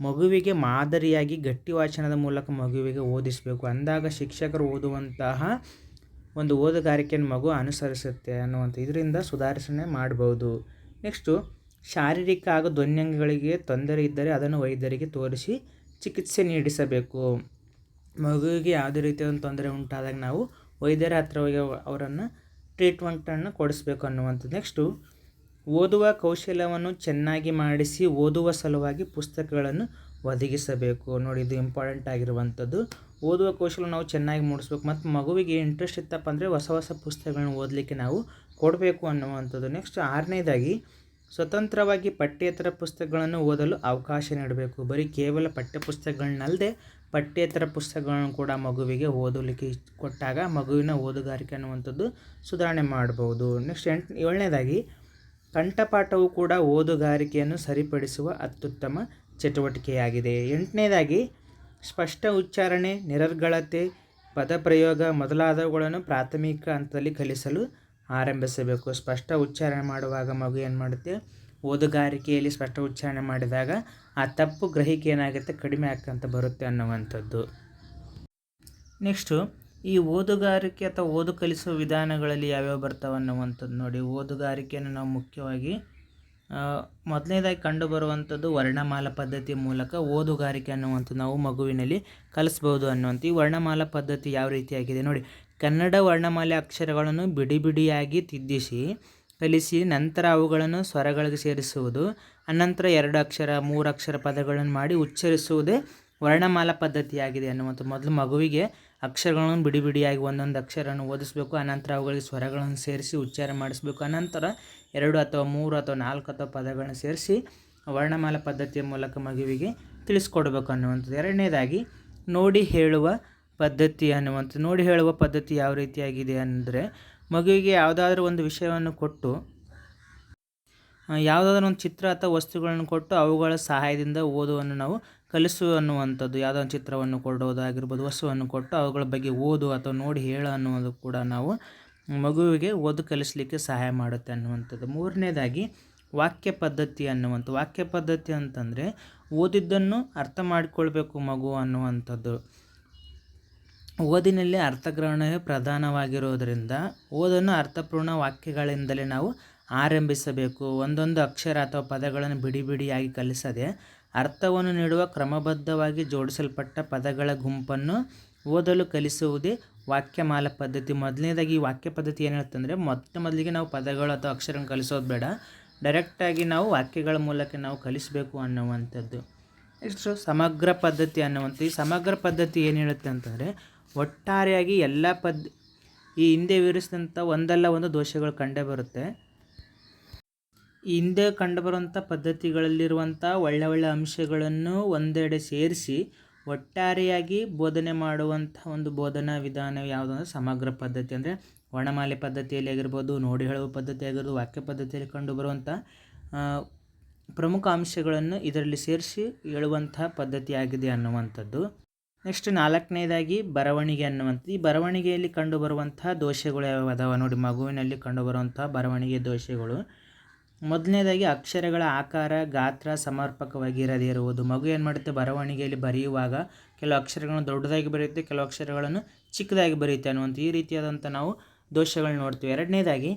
Speaker 1: ಮಗುವಿಗೆ ಮಾದರಿಯಾಗಿ ಗಟ್ಟಿ ವಾಚನದ ಮೂಲಕ ಮಗುವಿಗೆ ಓದಿಸಬೇಕು. ಅಂದಾಗ ಶಿಕ್ಷಕರು ಓದುವಂತಹ ಒಂದು ಓದುಗಾರಿಕೆಯನ್ನು ಮಗು ಅನುಸರಿಸುತ್ತೆ ಅನ್ನುವಂಥ ಇದರಿಂದ ಸುಧಾರಿಸಣೆ ಮಾಡ್ಬೋದು. ನೆಕ್ಸ್ಟು, ಶಾರೀರಿಕ ಹಾಗೂ ಧ್ವನ್ಯಂಗಗಳಿಗೆ ತೊಂದರೆ ಇದ್ದರೆ ಅದನ್ನು ವೈದ್ಯರಿಗೆ ತೋರಿಸಿ ಚಿಕಿತ್ಸೆ ನೀಡಿಸಬೇಕು. ಮಗುವಿಗೆ ಯಾವುದೇ ರೀತಿಯಾದ ತೊಂದರೆ ಉಂಟಾದಾಗ ನಾವು ವೈದ್ಯರ ಹತ್ರ ಹೋಗಿ ಅವರನ್ನು ಟ್ರೀಟ್ಮೆಂಟನ್ನು ಕೊಡಿಸ್ಬೇಕು ಅನ್ನುವಂಥದ್ದು. ನೆಕ್ಸ್ಟು ಓದುವ ಕೌಶಲ್ಯವನ್ನು ಚೆನ್ನಾಗಿ ಮಾಡಿಸಿ ಓದುವ ಸಲುವಾಗಿ ಪುಸ್ತಕಗಳನ್ನು ಒದಗಿಸಬೇಕು. ನೋಡಿ, ಇದು ಇಂಪಾರ್ಟೆಂಟ್ ಆಗಿರುವಂಥದ್ದು. ಓದುವ ಕೌಶಲ್ಯ ನಾವು ಚೆನ್ನಾಗಿ ಮೂಡಿಸ್ಬೇಕು. ಮತ್ತು ಮಗುವಿಗೆ ಇಂಟ್ರೆಸ್ಟ್ ಇತ್ತಪ್ಪ ಅಂದರೆ ಹೊಸ ಹೊಸ ಪುಸ್ತಕಗಳನ್ನು ಓದಲಿಕ್ಕೆ ನಾವು ಕೊಡಬೇಕು ಅನ್ನುವಂಥದ್ದು. ನೆಕ್ಸ್ಟ್ ಆರನೇದಾಗಿ, ಸ್ವತಂತ್ರವಾಗಿ ಪಠ್ಯೇತರ ಪುಸ್ತಕಗಳನ್ನು ಓದಲು ಅವಕಾಶ ನೀಡಬೇಕು. ಬರೀ ಕೇವಲ ಪಠ್ಯಪುಸ್ತಕಗಳನ್ನಲ್ಲದೆ ಪಠ್ಯೇತರ ಪುಸ್ತಕಗಳನ್ನು ಕೂಡ ಮಗುವಿಗೆ ಓದಲಿಕ್ಕೆ ಕೊಟ್ಟಾಗ ಮಗುವಿನ ಓದುಗಾರಿಕೆ ಅನ್ನುವಂಥದ್ದು ಸುಧಾರಣೆ ಮಾಡ್ಬೋದು. ನೆಕ್ಸ್ಟ್ ಎಂಟು, ಏಳನೇದಾಗಿ ಕಂಠಪಾಠವು ಕೂಡ ಓದುಗಾರಿಕೆಯನ್ನು ಸರಿಪಡಿಸುವ ಅತ್ಯುತ್ತಮ ಚಟುವಟಿಕೆಯಾಗಿದೆ. ಎಂಟನೇದಾಗಿ, ಸ್ಪಷ್ಟ ಉಚ್ಚಾರಣೆ, ನಿರರ್ಗಳತೆ, ಪದಪ್ರಯೋಗ ಮೊದಲಾದವುಗಳನ್ನು ಪ್ರಾಥಮಿಕ ಹಂತದಲ್ಲಿ ಕಲಿಸಲು ಆರಂಭಿಸಬೇಕು. ಸ್ಪಷ್ಟ ಉಚ್ಚಾರಣೆ ಮಾಡುವಾಗ ಮಗು ಏನು ಮಾಡುತ್ತೆ? ಓದುಗಾರಿಕೆಯಲ್ಲಿ ಸ್ಪಷ್ಟ ಉಚ್ಚಾರಣೆ ಮಾಡಿದಾಗ ಆ ತಪ್ಪು ಗ್ರಹಿಕೆ ಏನಾಗುತ್ತೆ? ಕಡಿಮೆ ಆಗ್ತಂತ ಬರುತ್ತೆ ಅನ್ನುವಂಥದ್ದು. ನೆಕ್ಸ್ಟು ಈ ಓದುಗಾರಿಕೆ ಅಥವಾ ಓದು ಕಲಿಸುವ ವಿಧಾನಗಳಲ್ಲಿ ಯಾವ್ಯಾವ ಬರ್ತಾವೆ ಅನ್ನುವಂಥದ್ದು ನೋಡಿ. ಓದುಗಾರಿಕೆಯನ್ನು ನಾವು ಮುಖ್ಯವಾಗಿ ಮೊದಲನೇದಾಗಿ ಕಂಡುಬರುವಂಥದ್ದು ವರ್ಣಮಾಲ ಪದ್ಧತಿ ಮೂಲಕ ಓದುಗಾರಿಕೆ ಅನ್ನುವಂಥದ್ದು ನಾವು ಮಗುವಿನಲ್ಲಿ ಕಲಿಸ್ಬೋದು ಅನ್ನುವಂಥ ಈ ವರ್ಣಮಾಲ ಪದ್ಧತಿ ಯಾವ ರೀತಿಯಾಗಿದೆ ನೋಡಿ. ಕನ್ನಡ ವರ್ಣಮಾಲೆ ಅಕ್ಷರಗಳನ್ನು ಬಿಡಿ ಬಿಡಿಯಾಗಿ ತಿದ್ದಿಸಿ, ಕಲಿಸಿ, ನಂತರ ಅವುಗಳನ್ನು ಸ್ವರಗಳಿಗೆ ಸೇರಿಸುವುದು, ಅನಂತರ ಎರಡು ಅಕ್ಷರ, ಮೂರು ಅಕ್ಷರ ಪದಗಳನ್ನು ಮಾಡಿ ಉಚ್ಚರಿಸುವುದೇ ವರ್ಣಮಾಲ ಪದ್ಧತಿಯಾಗಿದೆ ಅನ್ನುವಂಥ ಮೊದಲು ಮಗುವಿಗೆ ಅಕ್ಷರಗಳನ್ನು ಬಿಡಿ ಬಿಡಿಯಾಗಿ ಒಂದೊಂದು ಅಕ್ಷರವನ್ನು ಓದಿಸ್ಬೇಕು, ಅನಂತರ ಅವುಗಳಿಗೆ ಸ್ವರಗಳನ್ನು ಸೇರಿಸಿ ಉಚ್ಚಾರ ಮಾಡಿಸಬೇಕು. ಅನಂತರ ಎರಡು ಅಥವಾ ಮೂರು ಅಥವಾ ನಾಲ್ಕು ಅಥವಾ ಪದಗಳನ್ನು ಸೇರಿಸಿ ವರ್ಣಮಾಲ ಪದ್ಧತಿಯ ಮೂಲಕ ಮಗುವಿಗೆ ತಿಳಿಸ್ಕೊಡ್ಬೇಕು ಅನ್ನುವಂಥದ್ದು. ಎರಡನೇದಾಗಿ, ನೋಡಿ ಹೇಳುವ ಪದ್ಧತಿ ಅನ್ನುವಂಥದ್ದು. ನೋಡಿ ಹೇಳುವ ಪದ್ಧತಿ ಯಾವ ರೀತಿಯಾಗಿದೆ ಅಂದರೆ, ಮಗುವಿಗೆ ಯಾವುದಾದ್ರೂ ಒಂದು ವಿಷಯವನ್ನು ಕೊಟ್ಟು ಯಾವುದಾದ್ರೂ ಒಂದು ಚಿತ್ರ ಅಥವಾ ವಸ್ತುಗಳನ್ನು ಕೊಟ್ಟು ಅವುಗಳ ಸಹಾಯದಿಂದ ಓದುವನ್ನು ನಾವು ಕಲಿಸು ಅನ್ನುವಂಥದ್ದು, ಯಾವುದೋ ಒಂದು ಚಿತ್ರವನ್ನು ಕೊಡೋದಾಗಿರ್ಬೋದು, ವಸ್ತುವನ್ನು ಕೊಟ್ಟು ಅವುಗಳ ಬಗ್ಗೆ ಓದು ಅಥವಾ ನೋಡಿ ಹೇಳು ಅನ್ನುವುದು ಕೂಡ ನಾವು ಮಗುವಿಗೆ ಓದು ಕಲಿಸಲಿಕ್ಕೆ ಸಹಾಯ ಮಾಡುತ್ತೆ ಅನ್ನುವಂಥದ್ದು. ಮೂರನೇದಾಗಿ ವಾಕ್ಯ ಪದ್ಧತಿ ಅನ್ನುವಂಥ ವಾಕ್ಯ ಪದ್ಧತಿ ಅಂತಂದರೆ ಓದಿದ್ದನ್ನು ಅರ್ಥ ಮಾಡಿಕೊಳ್ಬೇಕು ಮಗು ಅನ್ನುವಂಥದ್ದು. ಓದಿನಲ್ಲಿ ಅರ್ಥಗ್ರಹಣವೇ ಪ್ರಧಾನವಾಗಿರೋದರಿಂದ ಓದನ್ನು ಅರ್ಥಪೂರ್ಣ ವಾಕ್ಯಗಳಿಂದಲೇ ನಾವು ಆರಂಭಿಸಬೇಕು. ಒಂದೊಂದು ಅಕ್ಷರ ಅಥವಾ ಪದಗಳನ್ನು ಬಿಡಿ ಬಿಡಿಯಾಗಿ ಕಲಿಸದೆ ಅರ್ಥವನ್ನು ನೀಡುವ ಕ್ರಮಬದ್ಧವಾಗಿ ಜೋಡಿಸಲ್ಪಟ್ಟ ಪದಗಳ ಗುಂಪನ್ನು ಓದಲು ಕಲಿಸುವುದೇ ವಾಕ್ಯಮಾಲ ಪದ್ಧತಿ. ಮೊದಲನೇದಾಗಿ ಈ ವಾಕ್ಯ ಪದ್ಧತಿ ಏನು ಹೇಳ್ತಂದರೆ ಮೊಟ್ಟ ಮೊದಲಿಗೆ ನಾವು ಪದಗಳು ಅಥವಾ ಅಕ್ಷರನ ಕಲಿಸೋದು ಬೇಡ. ಡೈರೆಕ್ಟಾಗಿ ನಾವು ವಾಕ್ಯಗಳ ಮೂಲಕ ನಾವು ಕಲಿಸಬೇಕು ಅನ್ನುವಂಥದ್ದು. ನೆಕ್ಸ್ಟು ಸಮಗ್ರ ಪದ್ಧತಿ ಅನ್ನುವಂಥ ಈ ಸಮಗ್ರ ಪದ್ಧತಿ ಏನು ಹೇಳುತ್ತೆ ಅಂತಂದರೆ ಒಟ್ಟಾರೆಯಾಗಿ ಎಲ್ಲ ಪದ್, ಈ ಹಿಂದೆ ವಿವರಿಸಿದಂಥ ಒಂದಲ್ಲ ಒಂದು ದೋಷಗಳು ಕಂಡೇ ಬರುತ್ತೆ ಹಿಂದೆ ಕಂಡುಬರುವಂಥ ಪದ್ಧತಿಗಳಲ್ಲಿರುವಂಥ ಒಳ್ಳೆ ಒಳ್ಳೆ ಅಂಶಗಳನ್ನು ಒಂದೆಡೆ ಸೇರಿಸಿ ಒಟ್ಟಾರೆಯಾಗಿ ಬೋಧನೆ ಮಾಡುವಂಥ ಒಂದು ಬೋಧನಾ ವಿಧಾನ ಯಾವುದು ಅಂದರೆ ಸಮಗ್ರ ಪದ್ಧತಿ. ಅಂದರೆ ವರ್ಣಮಾಲೆ ಪದ್ಧತಿಯಲ್ಲಿ ಆಗಿರ್ಬೋದು ನೋಡಿ ಹೇಳುವ ಪದ್ಧತಿ ಆಗಿರ್ಬೋದು, ವಾಕ್ಯ ಪದ್ಧತಿಯಲ್ಲಿ ಕಂಡುಬರುವಂಥ ಪ್ರಮುಖ ಅಂಶಗಳನ್ನು ಇದರಲ್ಲಿ ಸೇರಿಸಿ ಹೇಳುವಂಥ ಪದ್ಧತಿಯಾಗಿದೆ ಅನ್ನುವಂಥದ್ದು. ನೆಕ್ಸ್ಟ್ ನಾಲ್ಕನೇದಾಗಿ ಬರವಣಿಗೆ ಅನ್ನುವಂಥದ್ದು. ಈ ಬರವಣಿಗೆಯಲ್ಲಿ ಕಂಡುಬರುವಂಥ ದೋಷಗಳು ಯಾವ್ಯಾವ ಅದಾವ ನೋಡಿ, ಮಗುವಿನಲ್ಲಿ ಕಂಡುಬರುವಂಥ ಬರವಣಿಗೆ ದೋಷಗಳು. ಮೊದಲನೇದಾಗಿ ಅಕ್ಷರಗಳ ಆಕಾರ, ಗಾತ್ರ ಸಮರ್ಪಕವಾಗಿ ಇರದೇ ಇರುವುದು ಮಗು ಏನು ಮಾಡುತ್ತೆ? ಬರವಣಿಗೆಯಲ್ಲಿ ಬರೆಯುವಾಗ ಕೆಲವು ಅಕ್ಷರಗಳನ್ನು ದೊಡ್ಡದಾಗಿ ಬರೆಯುತ್ತೆ, ಕೆಲವು ಅಕ್ಷರಗಳನ್ನು ಚಿಕ್ಕದಾಗಿ ಬರೆಯುತ್ತೆ ಅನ್ನುವಂಥ ಈ ರೀತಿಯಾದಂಥ ನಾವು ದೋಷಗಳನ್ನ ನೋಡ್ತೀವಿ. ಎರಡನೇದಾಗಿ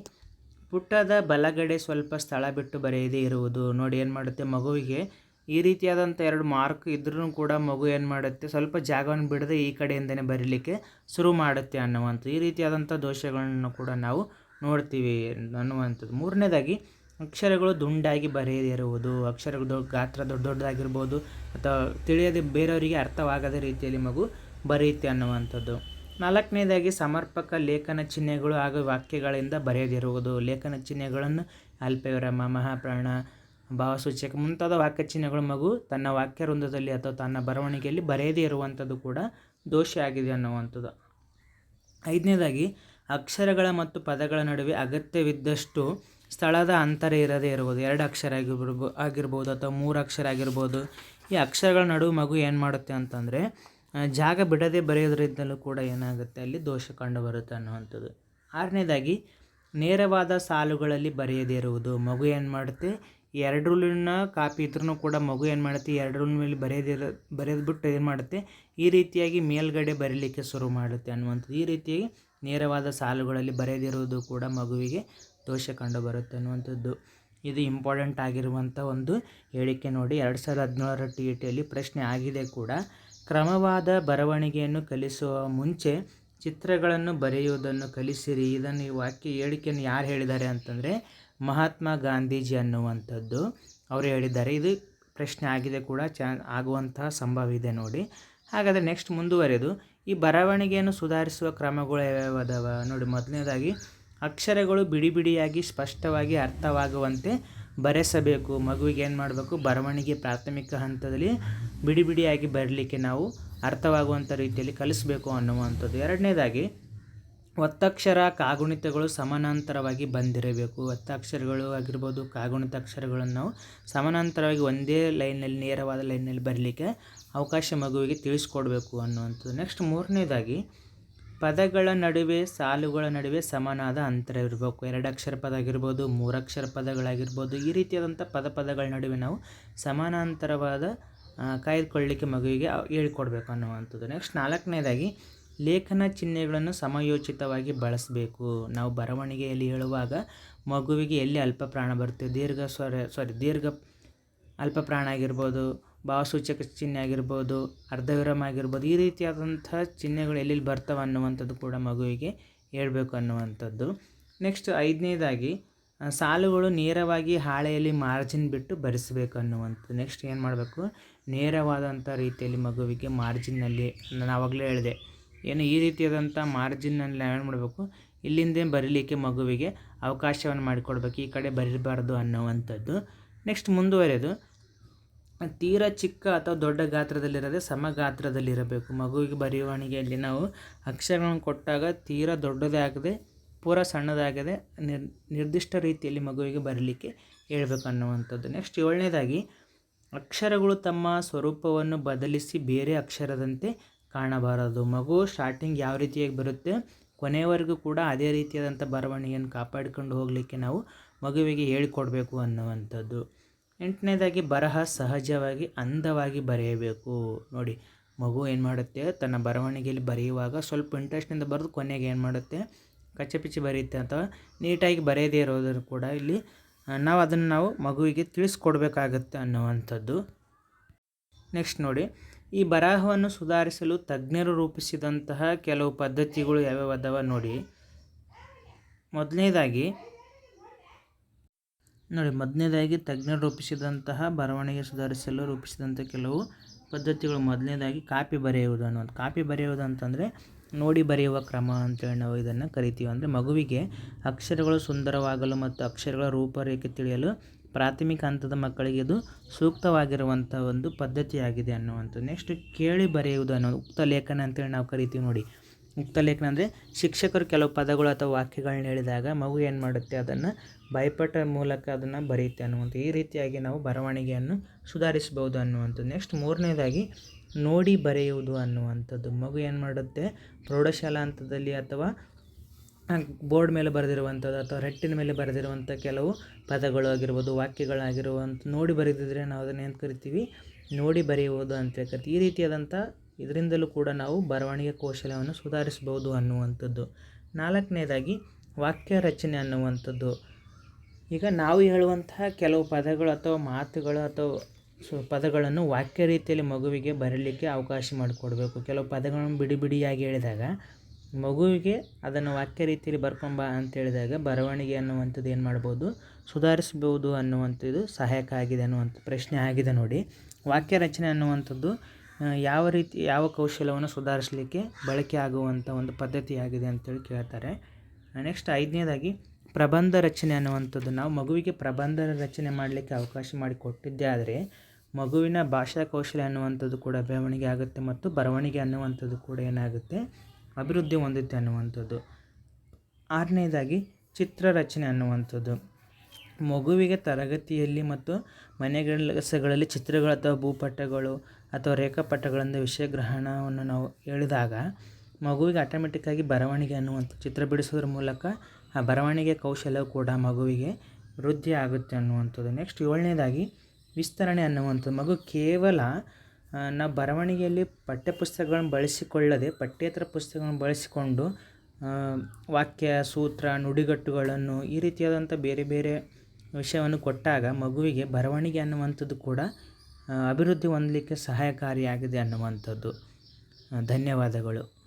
Speaker 1: ಪುಟ್ಟದ ಬಲಗಡೆ ಸ್ವಲ್ಪ ಸ್ಥಳ ಬಿಟ್ಟು ಬರೆಯದೇ ಇರುವುದು. ನೋಡಿ ಏನು ಮಾಡುತ್ತೆ? ಮಗುವಿಗೆ ಈ ರೀತಿಯಾದಂಥ ಎರಡು ಮಾರ್ಕ್ ಇದ್ರೂ ಕೂಡ ಮಗು ಏನು ಮಾಡುತ್ತೆ? ಸ್ವಲ್ಪ ಜಾಗವನ್ನು ಬಿಡದೆ ಈ ಕಡೆಯಿಂದನೇ ಬರೀಲಿಕ್ಕೆ ಶುರು ಮಾಡುತ್ತೆ ಅನ್ನುವಂಥ ಈ ರೀತಿಯಾದಂಥ ದೋಷಗಳನ್ನು ಕೂಡ ನಾವು ನೋಡ್ತೀವಿ ಅನ್ನುವಂಥದ್ದು. ಮೂರನೇದಾಗಿ ಅಕ್ಷರಗಳು ದುಂಡಾಗಿ ಬರೆಯದಿರುವುದು, ಅಕ್ಷರಗಳು ಗಾತ್ರ ದೊಡ್ಡ ದೊಡ್ಡದಾಗಿರ್ಬೋದು ಅಥವಾ ತಿಳಿಯದೆ ಬೇರೆಯವರಿಗೆ ಅರ್ಥವಾಗದ ರೀತಿಯಲ್ಲಿ ಮಗು ಬರೆಯುತ್ತೆ ಅನ್ನುವಂಥದ್ದು. ನಾಲ್ಕನೇದಾಗಿ ಸಮರ್ಪಕ ಲೇಖನ ಚಿಹ್ನೆಗಳು ಹಾಗೂ ವಾಕ್ಯಗಳಿಂದ ಬರೆಯದಿರುವುದು. ಲೇಖನ ಚಿಹ್ನೆಗಳನ್ನು ಅಲ್ಪವಿರಾಮ, ಮಹಾಪ್ರಾಣ, ಭಾವಸೂಚಕ ಮುಂತಾದ ವಾಕ್ಯ ಚಿಹ್ನೆಗಳು ಮಗು ತನ್ನ ವಾಕ್ಯ ವೃಂದದಲ್ಲಿ ಅಥವಾ ತನ್ನ ಬರವಣಿಗೆಯಲ್ಲಿ ಬರೆಯದೇ ಇರುವಂಥದ್ದು ಕೂಡ ದೋಷ ಆಗಿದೆ ಅನ್ನುವಂಥದ್ದು. ಐದನೇದಾಗಿ ಅಕ್ಷರಗಳ ಮತ್ತು ಪದಗಳ ನಡುವೆ ಅಗತ್ಯವಿದ್ದಷ್ಟು ಸ್ಥಳದ ಅಂತರ ಇರದೇ ಇರ್ಬೋದು ಎರಡು ಅಕ್ಷರ ಆಗಿರ್ಬೋ, ಆಗಿರ್ಬೋದು ಅಥವಾ ಮೂರು ಅಕ್ಷರ ಆಗಿರ್ಬೋದು. ಈ ಅಕ್ಷರಗಳ ನಡುವೆ ಮಗು ಏನು ಮಾಡುತ್ತೆ ಅಂತಂದರೆ ಜಾಗ ಬಿಡದೆ ಬರೆಯೋದ್ರಿಂದಲೂ ಕೂಡ ಏನಾಗುತ್ತೆ? ಅಲ್ಲಿ ದೋಷ ಕಂಡು ಬರುತ್ತೆ ಅನ್ನುವಂಥದ್ದು. ಆರನೇದಾಗಿ, ನೇರವಾದ ಸಾಲುಗಳಲ್ಲಿ ಬರೆಯದೇ ಇರುವುದು. ಮಗು ಏನು ಮಾಡುತ್ತೆ? ಎರಡು ರೂಲಿನ ಕಾಪಿ ಇದ್ರೂ ಕೂಡ ಮಗು ಏನು ಮಾಡುತ್ತೆ? ಎರಡು ರೂಲ್ ಮೇಲೆ ಬರೆಯದಿರ ಬರೆದ್ಬಿಟ್ಟು ಏನು ಮಾಡುತ್ತೆ? ಈ ರೀತಿಯಾಗಿ ಮೇಲ್ಗಡೆ ಬರೀಲಿಕ್ಕೆ ಶುರು ಮಾಡುತ್ತೆ ಅನ್ನುವಂಥದ್ದು. ಈ ರೀತಿಯಾಗಿ ನೇರವಾದ ಸಾಲುಗಳಲ್ಲಿ ಬರೆಯದಿರುವುದು ಕೂಡ ಮಗುವಿಗೆ ದೋಷ ಕಂಡುಬರುತ್ತೆ ಅನ್ನುವಂಥದ್ದು. ಇದು ಇಂಪಾರ್ಟೆಂಟ್ ಆಗಿರುವಂಥ ಒಂದು ಹೇಳಿಕೆ ನೋಡಿ. ಎರಡು ಸಾವಿರದ ಹದಿನೇಳರ ಟಿ ಇ ಟಿಯಲ್ಲಿ ಪ್ರಶ್ನೆ ಆಗಿದೆ ಕೂಡ. ಕ್ರಮವಾದ ಬರವಣಿಗೆಯನ್ನು ಕಲಿಸುವ ಮುಂಚೆ ಚಿತ್ರಗಳನ್ನು ಬರೆಯುವುದನ್ನು ಕಲಿಸಿರಿ. ಇದನ್ನು ಈ ವಾಕ್ಯ ಹೇಳಿಕೆಯನ್ನು ಯಾರು ಹೇಳಿದ್ದಾರೆ ಅಂತಂದರೆ ಮಹಾತ್ಮ ಗಾಂಧೀಜಿ ಅನ್ನುವಂಥದ್ದು ಅವರು ಹೇಳಿದ್ದಾರೆ. ಇದು ಪ್ರಶ್ನೆ ಆಗಿದೆ ಕೂಡ. ಚಾ ಆಗುವಂತಹ ಸಂಭವ ಇದೆ ನೋಡಿ. ಹಾಗಾದರೆ ನೆಕ್ಸ್ಟ್ ಮುಂದುವರೆದು ಈ ಬರವಣಿಗೆಯನ್ನು ಸುಧಾರಿಸುವ ಕ್ರಮಗಳು ಯಾವ್ಯಾವ ಅದಾವ? ನೋಡಿ, ಮೊದಲನೇದಾಗಿ ಅಕ್ಷರಗಳು ಬಿಡಿ ಬಿಡಿಯಾಗಿ ಸ್ಪಷ್ಟವಾಗಿ ಅರ್ಥವಾಗುವಂತೆ ಬರೆಸಬೇಕು. ಮಗುವಿಗೆ ಏನು ಮಾಡಬೇಕು? ಬರವಣಿಗೆ ಪ್ರಾಥಮಿಕ ಹಂತದಲ್ಲಿ ಬಿಡಿ ಬಿಡಿಯಾಗಿ ಬರಲಿಕ್ಕೆ ನಾವು ಅರ್ಥವಾಗುವಂಥ ರೀತಿಯಲ್ಲಿ ಕಲಿಸಬೇಕು ಅನ್ನುವಂಥದ್ದು. ಎರಡನೇದಾಗಿ, ಒತ್ತಕ್ಷರ ಕಾಗುಣಿತಗಳು ಸಮಾನಾಂತರವಾಗಿ ಬಂದಿರಬೇಕು. ಒತ್ತಕ್ಷರಗಳು ಆಗಿರ್ಬೋದು, ಕಾಗುಣಿತ ಅಕ್ಷರಗಳನ್ನು ನಾವು ಸಮಾನಾಂತರವಾಗಿ ಒಂದೇ ಲೈನಲ್ಲಿ ನೇರವಾದ ಲೈನಲ್ಲಿ ಬರಲಿಕ್ಕೆ ಅವಕಾಶ ಮಗುವಿಗೆ ತಿಳಿಸ್ಕೊಡ್ಬೇಕು ಅನ್ನುವಂಥದ್ದು. ನೆಕ್ಸ್ಟ್ ಮೂರನೇದಾಗಿ ಪದಗಳ ನಡುವೆ, ಸಾಲುಗಳ ನಡುವೆ ಸಮನಾದ ಅಂತರ ಇರಬೇಕು. ಎರಡು ಅಕ್ಷರ ಪದ ಆಗಿರ್ಬೋದು ಮೂರಕ್ಷರ ಪದಗಳಾಗಿರ್ಬೋದು, ಈ ರೀತಿಯಾದಂಥ ಪದ ಪದಗಳ ನಡುವೆ ನಾವು ಸಮಾನಾಂತರವಾದ ಕಾಯ್ದುಕೊಳ್ಳಲಿಕ್ಕೆ ಮಗುವಿಗೆ ಹೇಳ್ಕೊಡ್ಬೇಕು ಅನ್ನುವಂಥದ್ದು. ನೆಕ್ಸ್ಟ್ ನಾಲ್ಕನೇದಾಗಿ, ಲೇಖನ ಚಿಹ್ನೆಗಳನ್ನು ಸಮಯೋಚಿತವಾಗಿ ಬಳಸಬೇಕು. ನಾವು ಬರವಣಿಗೆಯಲ್ಲಿ ಹೇಳುವಾಗ ಮಗುವಿಗೆ ಎಲ್ಲಿ ಅಲ್ಪ ಪ್ರಾಣ ಬರುತ್ತೆ? ದೀರ್ಘ ಸ್ವರ ಸಾರಿ ದೀರ್ಘ ಅಲ್ಪ ಪ್ರಾಣ ಆಗಿರ್ಬೋದು ಭಾವಸೂಚಕ ಚಿಹ್ನೆ ಆಗಿರ್ಬೋದು ಅರ್ಧವಿರಾಮ ಆಗಿರ್ಬೋದು ಈ ರೀತಿಯಾದಂಥ ಚಿಹ್ನೆಗಳು ಎಲ್ಲೆಲ್ಲಿ ಬರ್ತವೆ ಅನ್ನುವಂಥದ್ದು ಕೂಡ ಮಗುವಿಗೆ ಹೇಳಬೇಕು ಅನ್ನುವಂಥದ್ದು. ನೆಕ್ಸ್ಟ್ ಐದನೇದಾಗಿ ಸಾಲುಗಳು ನೇರವಾಗಿ ಹಾಳೆಯಲ್ಲಿ ಮಾರ್ಜಿನ್ ಬಿಟ್ಟು ಬರೆಸಬೇಕು ಅನ್ನುವಂಥದ್ದು. ನೆಕ್ಸ್ಟ್ ಏನು ಮಾಡಬೇಕು? ನೇರವಾದಂಥ ರೀತಿಯಲ್ಲಿ ಮಗುವಿಗೆ ಮಾರ್ಜಿನ್ನಲ್ಲಿ ನಾನು ಆವಾಗಲೇ ಹೇಳಿದೆ. ಏನು ಈ ರೀತಿಯಾದಂಥ ಮಾರ್ಜಿನ್ನಲ್ಲಿ ಏನು ಮಾಡಬೇಕು? ಇಲ್ಲಿಂದೇ ಬರೀಲಿಕ್ಕೆ ಮಗುವಿಗೆ ಅವಕಾಶವನ್ನು ಮಾಡಿಕೊಡ್ಬೇಕು, ಈ ಕಡೆ ಬರೀಬಾರ್ದು ಅನ್ನುವಂಥದ್ದು. ನೆಕ್ಸ್ಟ್ ಮುಂದುವರೆದು ತೀರ ಚಿಕ್ಕ ಅಥವಾ ದೊಡ್ಡ ಗಾತ್ರದಲ್ಲಿರದೆ ಸಮ ಗಾತ್ರದಲ್ಲಿರಬೇಕು ಮಗುವಿಗೆ ಬರವಣಿಗೆಯಲ್ಲಿ ನಾವು ಅಕ್ಷರಗಳನ್ನು ಕೊಟ್ಟಾಗ ತೀರ ದೊಡ್ಡದೇ ಆಗದೆ, ಪೂರ ಸಣ್ಣದಾಗದೆ ನಿರ್, ನಿರ್ದಿಷ್ಟ ರೀತಿಯಲ್ಲಿ ಮಗುವಿಗೆ ಬರಲಿಕ್ಕೆ ಹೇಳ್ಬೇಕು ಅನ್ನುವಂಥದ್ದು. ನೆಕ್ಸ್ಟ್ ಏಳನೇದಾಗಿ, ಅಕ್ಷರಗಳು ತಮ್ಮ ಸ್ವರೂಪವನ್ನು ಬದಲಿಸಿ ಬೇರೆ ಅಕ್ಷರದಂತೆ ಕಾಣಬಾರದು. ಮಗು ಸ್ಟಾರ್ಟಿಂಗ್ ಯಾವ ರೀತಿಯಾಗಿ ಬರುತ್ತೆ ಕೊನೆಯವರೆಗೂ ಕೂಡ ಅದೇ ರೀತಿಯಾದಂಥ ಬರವಣಿಗೆಯನ್ನು ಕಾಪಾಡಿಕೊಂಡು ಹೋಗಲಿಕ್ಕೆ ನಾವು ಮಗುವಿಗೆ ಹೇಳಿಕೊಡ್ಬೇಕು ಅನ್ನುವಂಥದ್ದು. ಎಂಟನೇದಾಗಿ ಬರಹ ಸಹಜವಾಗಿ ಅಂದವಾಗಿ ಬರೆಯಬೇಕು. ನೋಡಿ, ಮಗು ಏನು ಮಾಡುತ್ತೆ? ತನ್ನ ಬರವಣಿಗೆಯಲ್ಲಿ ಬರೆಯುವಾಗ ಸ್ವಲ್ಪ ಇಂಟ್ರೆಸ್ಟ್ನಿಂದ ಬರೆದು ಕೊನೆಗೆ ಏನು ಮಾಡುತ್ತೆ? ಕಚ್ಚಪಿಚ್ಚಿ ಬರೆಯುತ್ತೆ ಅಥವಾ ನೀಟಾಗಿ ಬರೆಯದೇ ಇರೋದನ್ನು ಕೂಡ ಇಲ್ಲಿ ನಾವು ಅದನ್ನು ನಾವು ಮಗುವಿಗೆ ತಿಳಿಸ್ಕೊಡ್ಬೇಕಾಗತ್ತೆ ಅನ್ನುವಂಥದ್ದು. ನೆಕ್ಸ್ಟ್ ನೋಡಿ, ಈ ಬರಹವನ್ನು ಸುಧಾರಿಸಲು ತಜ್ಞರು ರೂಪಿಸಿದಂತಹ ಕೆಲವು ಪದ್ಧತಿಗಳು ಯಾವ್ಯಾವ ಅದಾವ ನೋಡಿ. ಮೊದಲನೇದಾಗಿ ನೋಡಿ, ಮೊದಲನೇದಾಗಿ ತಜ್ಞರು ರೂಪಿಸಿದಂತಹ ಬರವಣಿಗೆ ಸುಧಾರಿಸಲು ರೂಪಿಸಿದಂಥ ಕೆಲವು ಪದ್ಧತಿಗಳು. ಮೊದಲನೇದಾಗಿ ಕಾಪಿ ಬರೆಯುವುದು ಅನ್ನೋದು ಕಾಪಿ ಬರೆಯುವುದು ಅಂತಂದರೆ ನೋಡಿ ಬರೆಯುವ ಕ್ರಮ ಅಂತೇಳಿ ನಾವು ಇದನ್ನು ಕರಿತೀವಿ. ಅಂದರೆ ಮಗುವಿಗೆ ಅಕ್ಷರಗಳು ಸುಂದರವಾಗಲು ಮತ್ತು ಅಕ್ಷರಗಳ ರೂಪರೇಖೆ ತಿಳಿಯಲು ಪ್ರಾಥಮಿಕ ಹಂತದ ಮಕ್ಕಳಿಗೆ ಇದು ಸೂಕ್ತವಾಗಿರುವಂಥ ಒಂದು ಪದ್ಧತಿಯಾಗಿದೆ ಅನ್ನುವಂಥದ್ದು. ನೆಕ್ಸ್ಟ್ ಕೇಳಿ ಬರೆಯುವುದು ಅನ್ನೋದು ಉಕ್ತ ಲೇಖನ ಅಂತೇಳಿ ನಾವು ಕರಿತೀವಿ ನೋಡಿ. ಉಕ್ತ ಲೇಖನ ಅಂದರೆ ಶಿಕ್ಷಕರು ಕೆಲವು ಪದಗಳು ಅಥವಾ ವಾಕ್ಯಗಳನ್ನ ಹೇಳಿದಾಗ ಮಗು ಏನು ಮಾಡುತ್ತೆ? ಅದನ್ನು ಭಯಪಟ್ಟ ಮೂಲಕ ಅದನ್ನು ಬರೆಯುತ್ತೆ ಅನ್ನುವಂಥ ಈ ರೀತಿಯಾಗಿ ನಾವು ಬರವಣಿಗೆಯನ್ನು ಸುಧಾರಿಸಬಹುದು ಅನ್ನುವಂಥದ್ದು. ನೆಕ್ಸ್ಟ್ ಮೂರನೇದಾಗಿ ನೋಡಿ ಬರೆಯುವುದು ಅನ್ನುವಂಥದ್ದು. ಮಗು ಏನು ಮಾಡುತ್ತೆ? ಪ್ರೌಢಶಾಲಾ ಹಂತದಲ್ಲಿ ಅಥವಾ ಬೋರ್ಡ್ ಮೇಲೆ ಬರೆದಿರುವಂಥದ್ದು ಅಥವಾ ರೆಟ್ಟಿನ ಮೇಲೆ ಬರೆದಿರುವಂಥ ಕೆಲವು ಪದಗಳು ಆಗಿರ್ಬೋದು ವಾಕ್ಯಗಳಾಗಿರುವಂಥ ನೋಡಿ ಬರೆದಿದ್ರೆ ನಾವು ಅದನ್ನು ಏನು ಕರಿತೀವಿ? ನೋಡಿ ಬರೆಯುವುದು ಅಂತ ಕರಿತೀವಿ ಈ ರೀತಿಯಾದಂಥ ಇದರಿಂದಲೂ ಕೂಡ ನಾವು ಬರವಣಿಗೆ ಕೌಶಲ್ಯವನ್ನು ಸುಧಾರಿಸಬಹುದು ಅನ್ನುವಂಥದ್ದು. ನಾಲ್ಕನೇದಾಗಿ ವಾಕ್ಯ ರಚನೆ ಅನ್ನುವಂಥದ್ದು. ಈಗ ನಾವು ಹೇಳುವಂತಹ ಕೆಲವು ಪದಗಳು ಅಥವಾ ಮಾತುಗಳು ಅಥವಾ ಸೊ ಪದಗಳನ್ನು ವಾಕ್ಯ ರೀತಿಯಲ್ಲಿ ಮಗುವಿಗೆ ಬರಲಿಕ್ಕೆ ಅವಕಾಶ ಮಾಡಿಕೊಡ್ಬೇಕು. ಕೆಲವು ಪದಗಳನ್ನು ಬಿಡಿ ಬಿಡಿಯಾಗಿ ಹೇಳಿದಾಗ ಮಗುವಿಗೆ ಅದನ್ನು ವಾಕ್ಯ ರೀತಿಯಲ್ಲಿ ಬರ್ಕೊಂಬ ಅಂತ ಹೇಳಿದಾಗ ಬರವಣಿಗೆ ಅನ್ನುವಂಥದ್ದು ಏನು ಮಾಡ್ಬೋದು? ಸುಧಾರಿಸ್ಬೋದು ಅನ್ನುವಂಥದ್ದು ಸಹಾಯಕ ಆಗಿದೆ ಅನ್ನುವಂಥ ಪ್ರಶ್ನೆ ಆಗಿದೆ ನೋಡಿ. ವಾಕ್ಯ ರಚನೆ ಅನ್ನುವಂಥದ್ದು ಯಾವ ರೀತಿ ಯಾವ ಕೌಶಲ್ಯವನ್ನು ಸುಧಾರಿಸಲಿಕ್ಕೆ ಬಳಕೆ ಆಗುವಂಥ ಒಂದು ಪದ್ಧತಿಯಾಗಿದೆ ಅಂತೇಳಿ ಕೇಳ್ತಾರೆ. ನೆಕ್ಸ್ಟ್ ಐದನೇದಾಗಿ ಪ್ರಬಂಧ ರಚನೆ ಅನ್ನುವಂಥದ್ದು. ನಾವು ಮಗುವಿಗೆ ಪ್ರಬಂಧ ರಚನೆ ಮಾಡಲಿಕ್ಕೆ ಅವಕಾಶ ಮಾಡಿ ಕೊಟ್ಟಿದ್ದೇ ಆದರೆ ಮಗುವಿನ ಭಾಷಾ ಕೌಶಲ್ಯ ಅನ್ನುವಂಥದ್ದು ಕೂಡ ಬೆಳವಣಿಗೆ ಆಗುತ್ತೆ ಮತ್ತು ಬರವಣಿಗೆ ಅನ್ನುವಂಥದ್ದು ಕೂಡ ಏನಾಗುತ್ತೆ? ಅಭಿವೃದ್ಧಿ ಹೊಂದುತ್ತೆ ಅನ್ನುವಂಥದ್ದು. ಆರನೇದಾಗಿ ಚಿತ್ರ ರಚನೆ ಅನ್ನುವಂಥದ್ದು. ಮಗುವಿಗೆ ತರಗತಿಯಲ್ಲಿ ಮತ್ತು ಮನೆಗಳಲ್ಲಿ ಚಿತ್ರಗಳು ಅಥವಾ ಭೂಪಟಗಳು ಅಥವಾ ರೇಖಾಪಟಗಳಿಂದ ವಿಷಯ ಗ್ರಹಣವನ್ನು ನಾವು ಹೇಳಿದಾಗ, ಮಗುವಿಗೆ ಆಟೋಮೆಟಿಕ್ಕಾಗಿ ಬರವಣಿಗೆ ಅನ್ನುವಂಥ ಚಿತ್ರ ಬಿಡಿಸೋದ್ರ ಮೂಲಕ ಆ ಬರವಣಿಗೆ ಕೌಶಲ್ಯವು ಕೂಡ ಮಗುವಿಗೆ ವೃದ್ಧಿ ಆಗುತ್ತೆ ಅನ್ನುವಂಥದ್ದು. ನೆಕ್ಸ್ಟ್ ಏಳನೇದಾಗಿ ವಿಸ್ತರಣೆ ಅನ್ನುವಂಥದ್ದು. ಮಗು ಕೇವಲ ನಾವು ಬರವಣಿಗೆಯಲ್ಲಿ ಪಠ್ಯಪುಸ್ತಕಗಳನ್ನು ಬಳಸಿಕೊಳ್ಳದೆ, ಪಠ್ಯೇತರ ಪುಸ್ತಕಗಳನ್ನು ಬಳಸಿಕೊಂಡು ವಾಕ್ಯ, ಸೂತ್ರ, ನುಡಿಗಟ್ಟುಗಳನ್ನು ಈ ರೀತಿಯಾದಂಥ ಬೇರೆ ಬೇರೆ ವಿಷಯವನ್ನು ಕೊಟ್ಟಾಗ ಮಗುವಿಗೆ ಬರವಣಿಗೆ ಅನ್ನುವಂಥದ್ದು ಕೂಡ ಅಭಿವೃದ್ಧಿ ಹೊಂದಲಿಕ್ಕೆ ಸಹಾಯಕಾರಿಯಾಗಿದೆ ಅನ್ನುವಂಥದ್ದು. ಧನ್ಯವಾದಗಳು.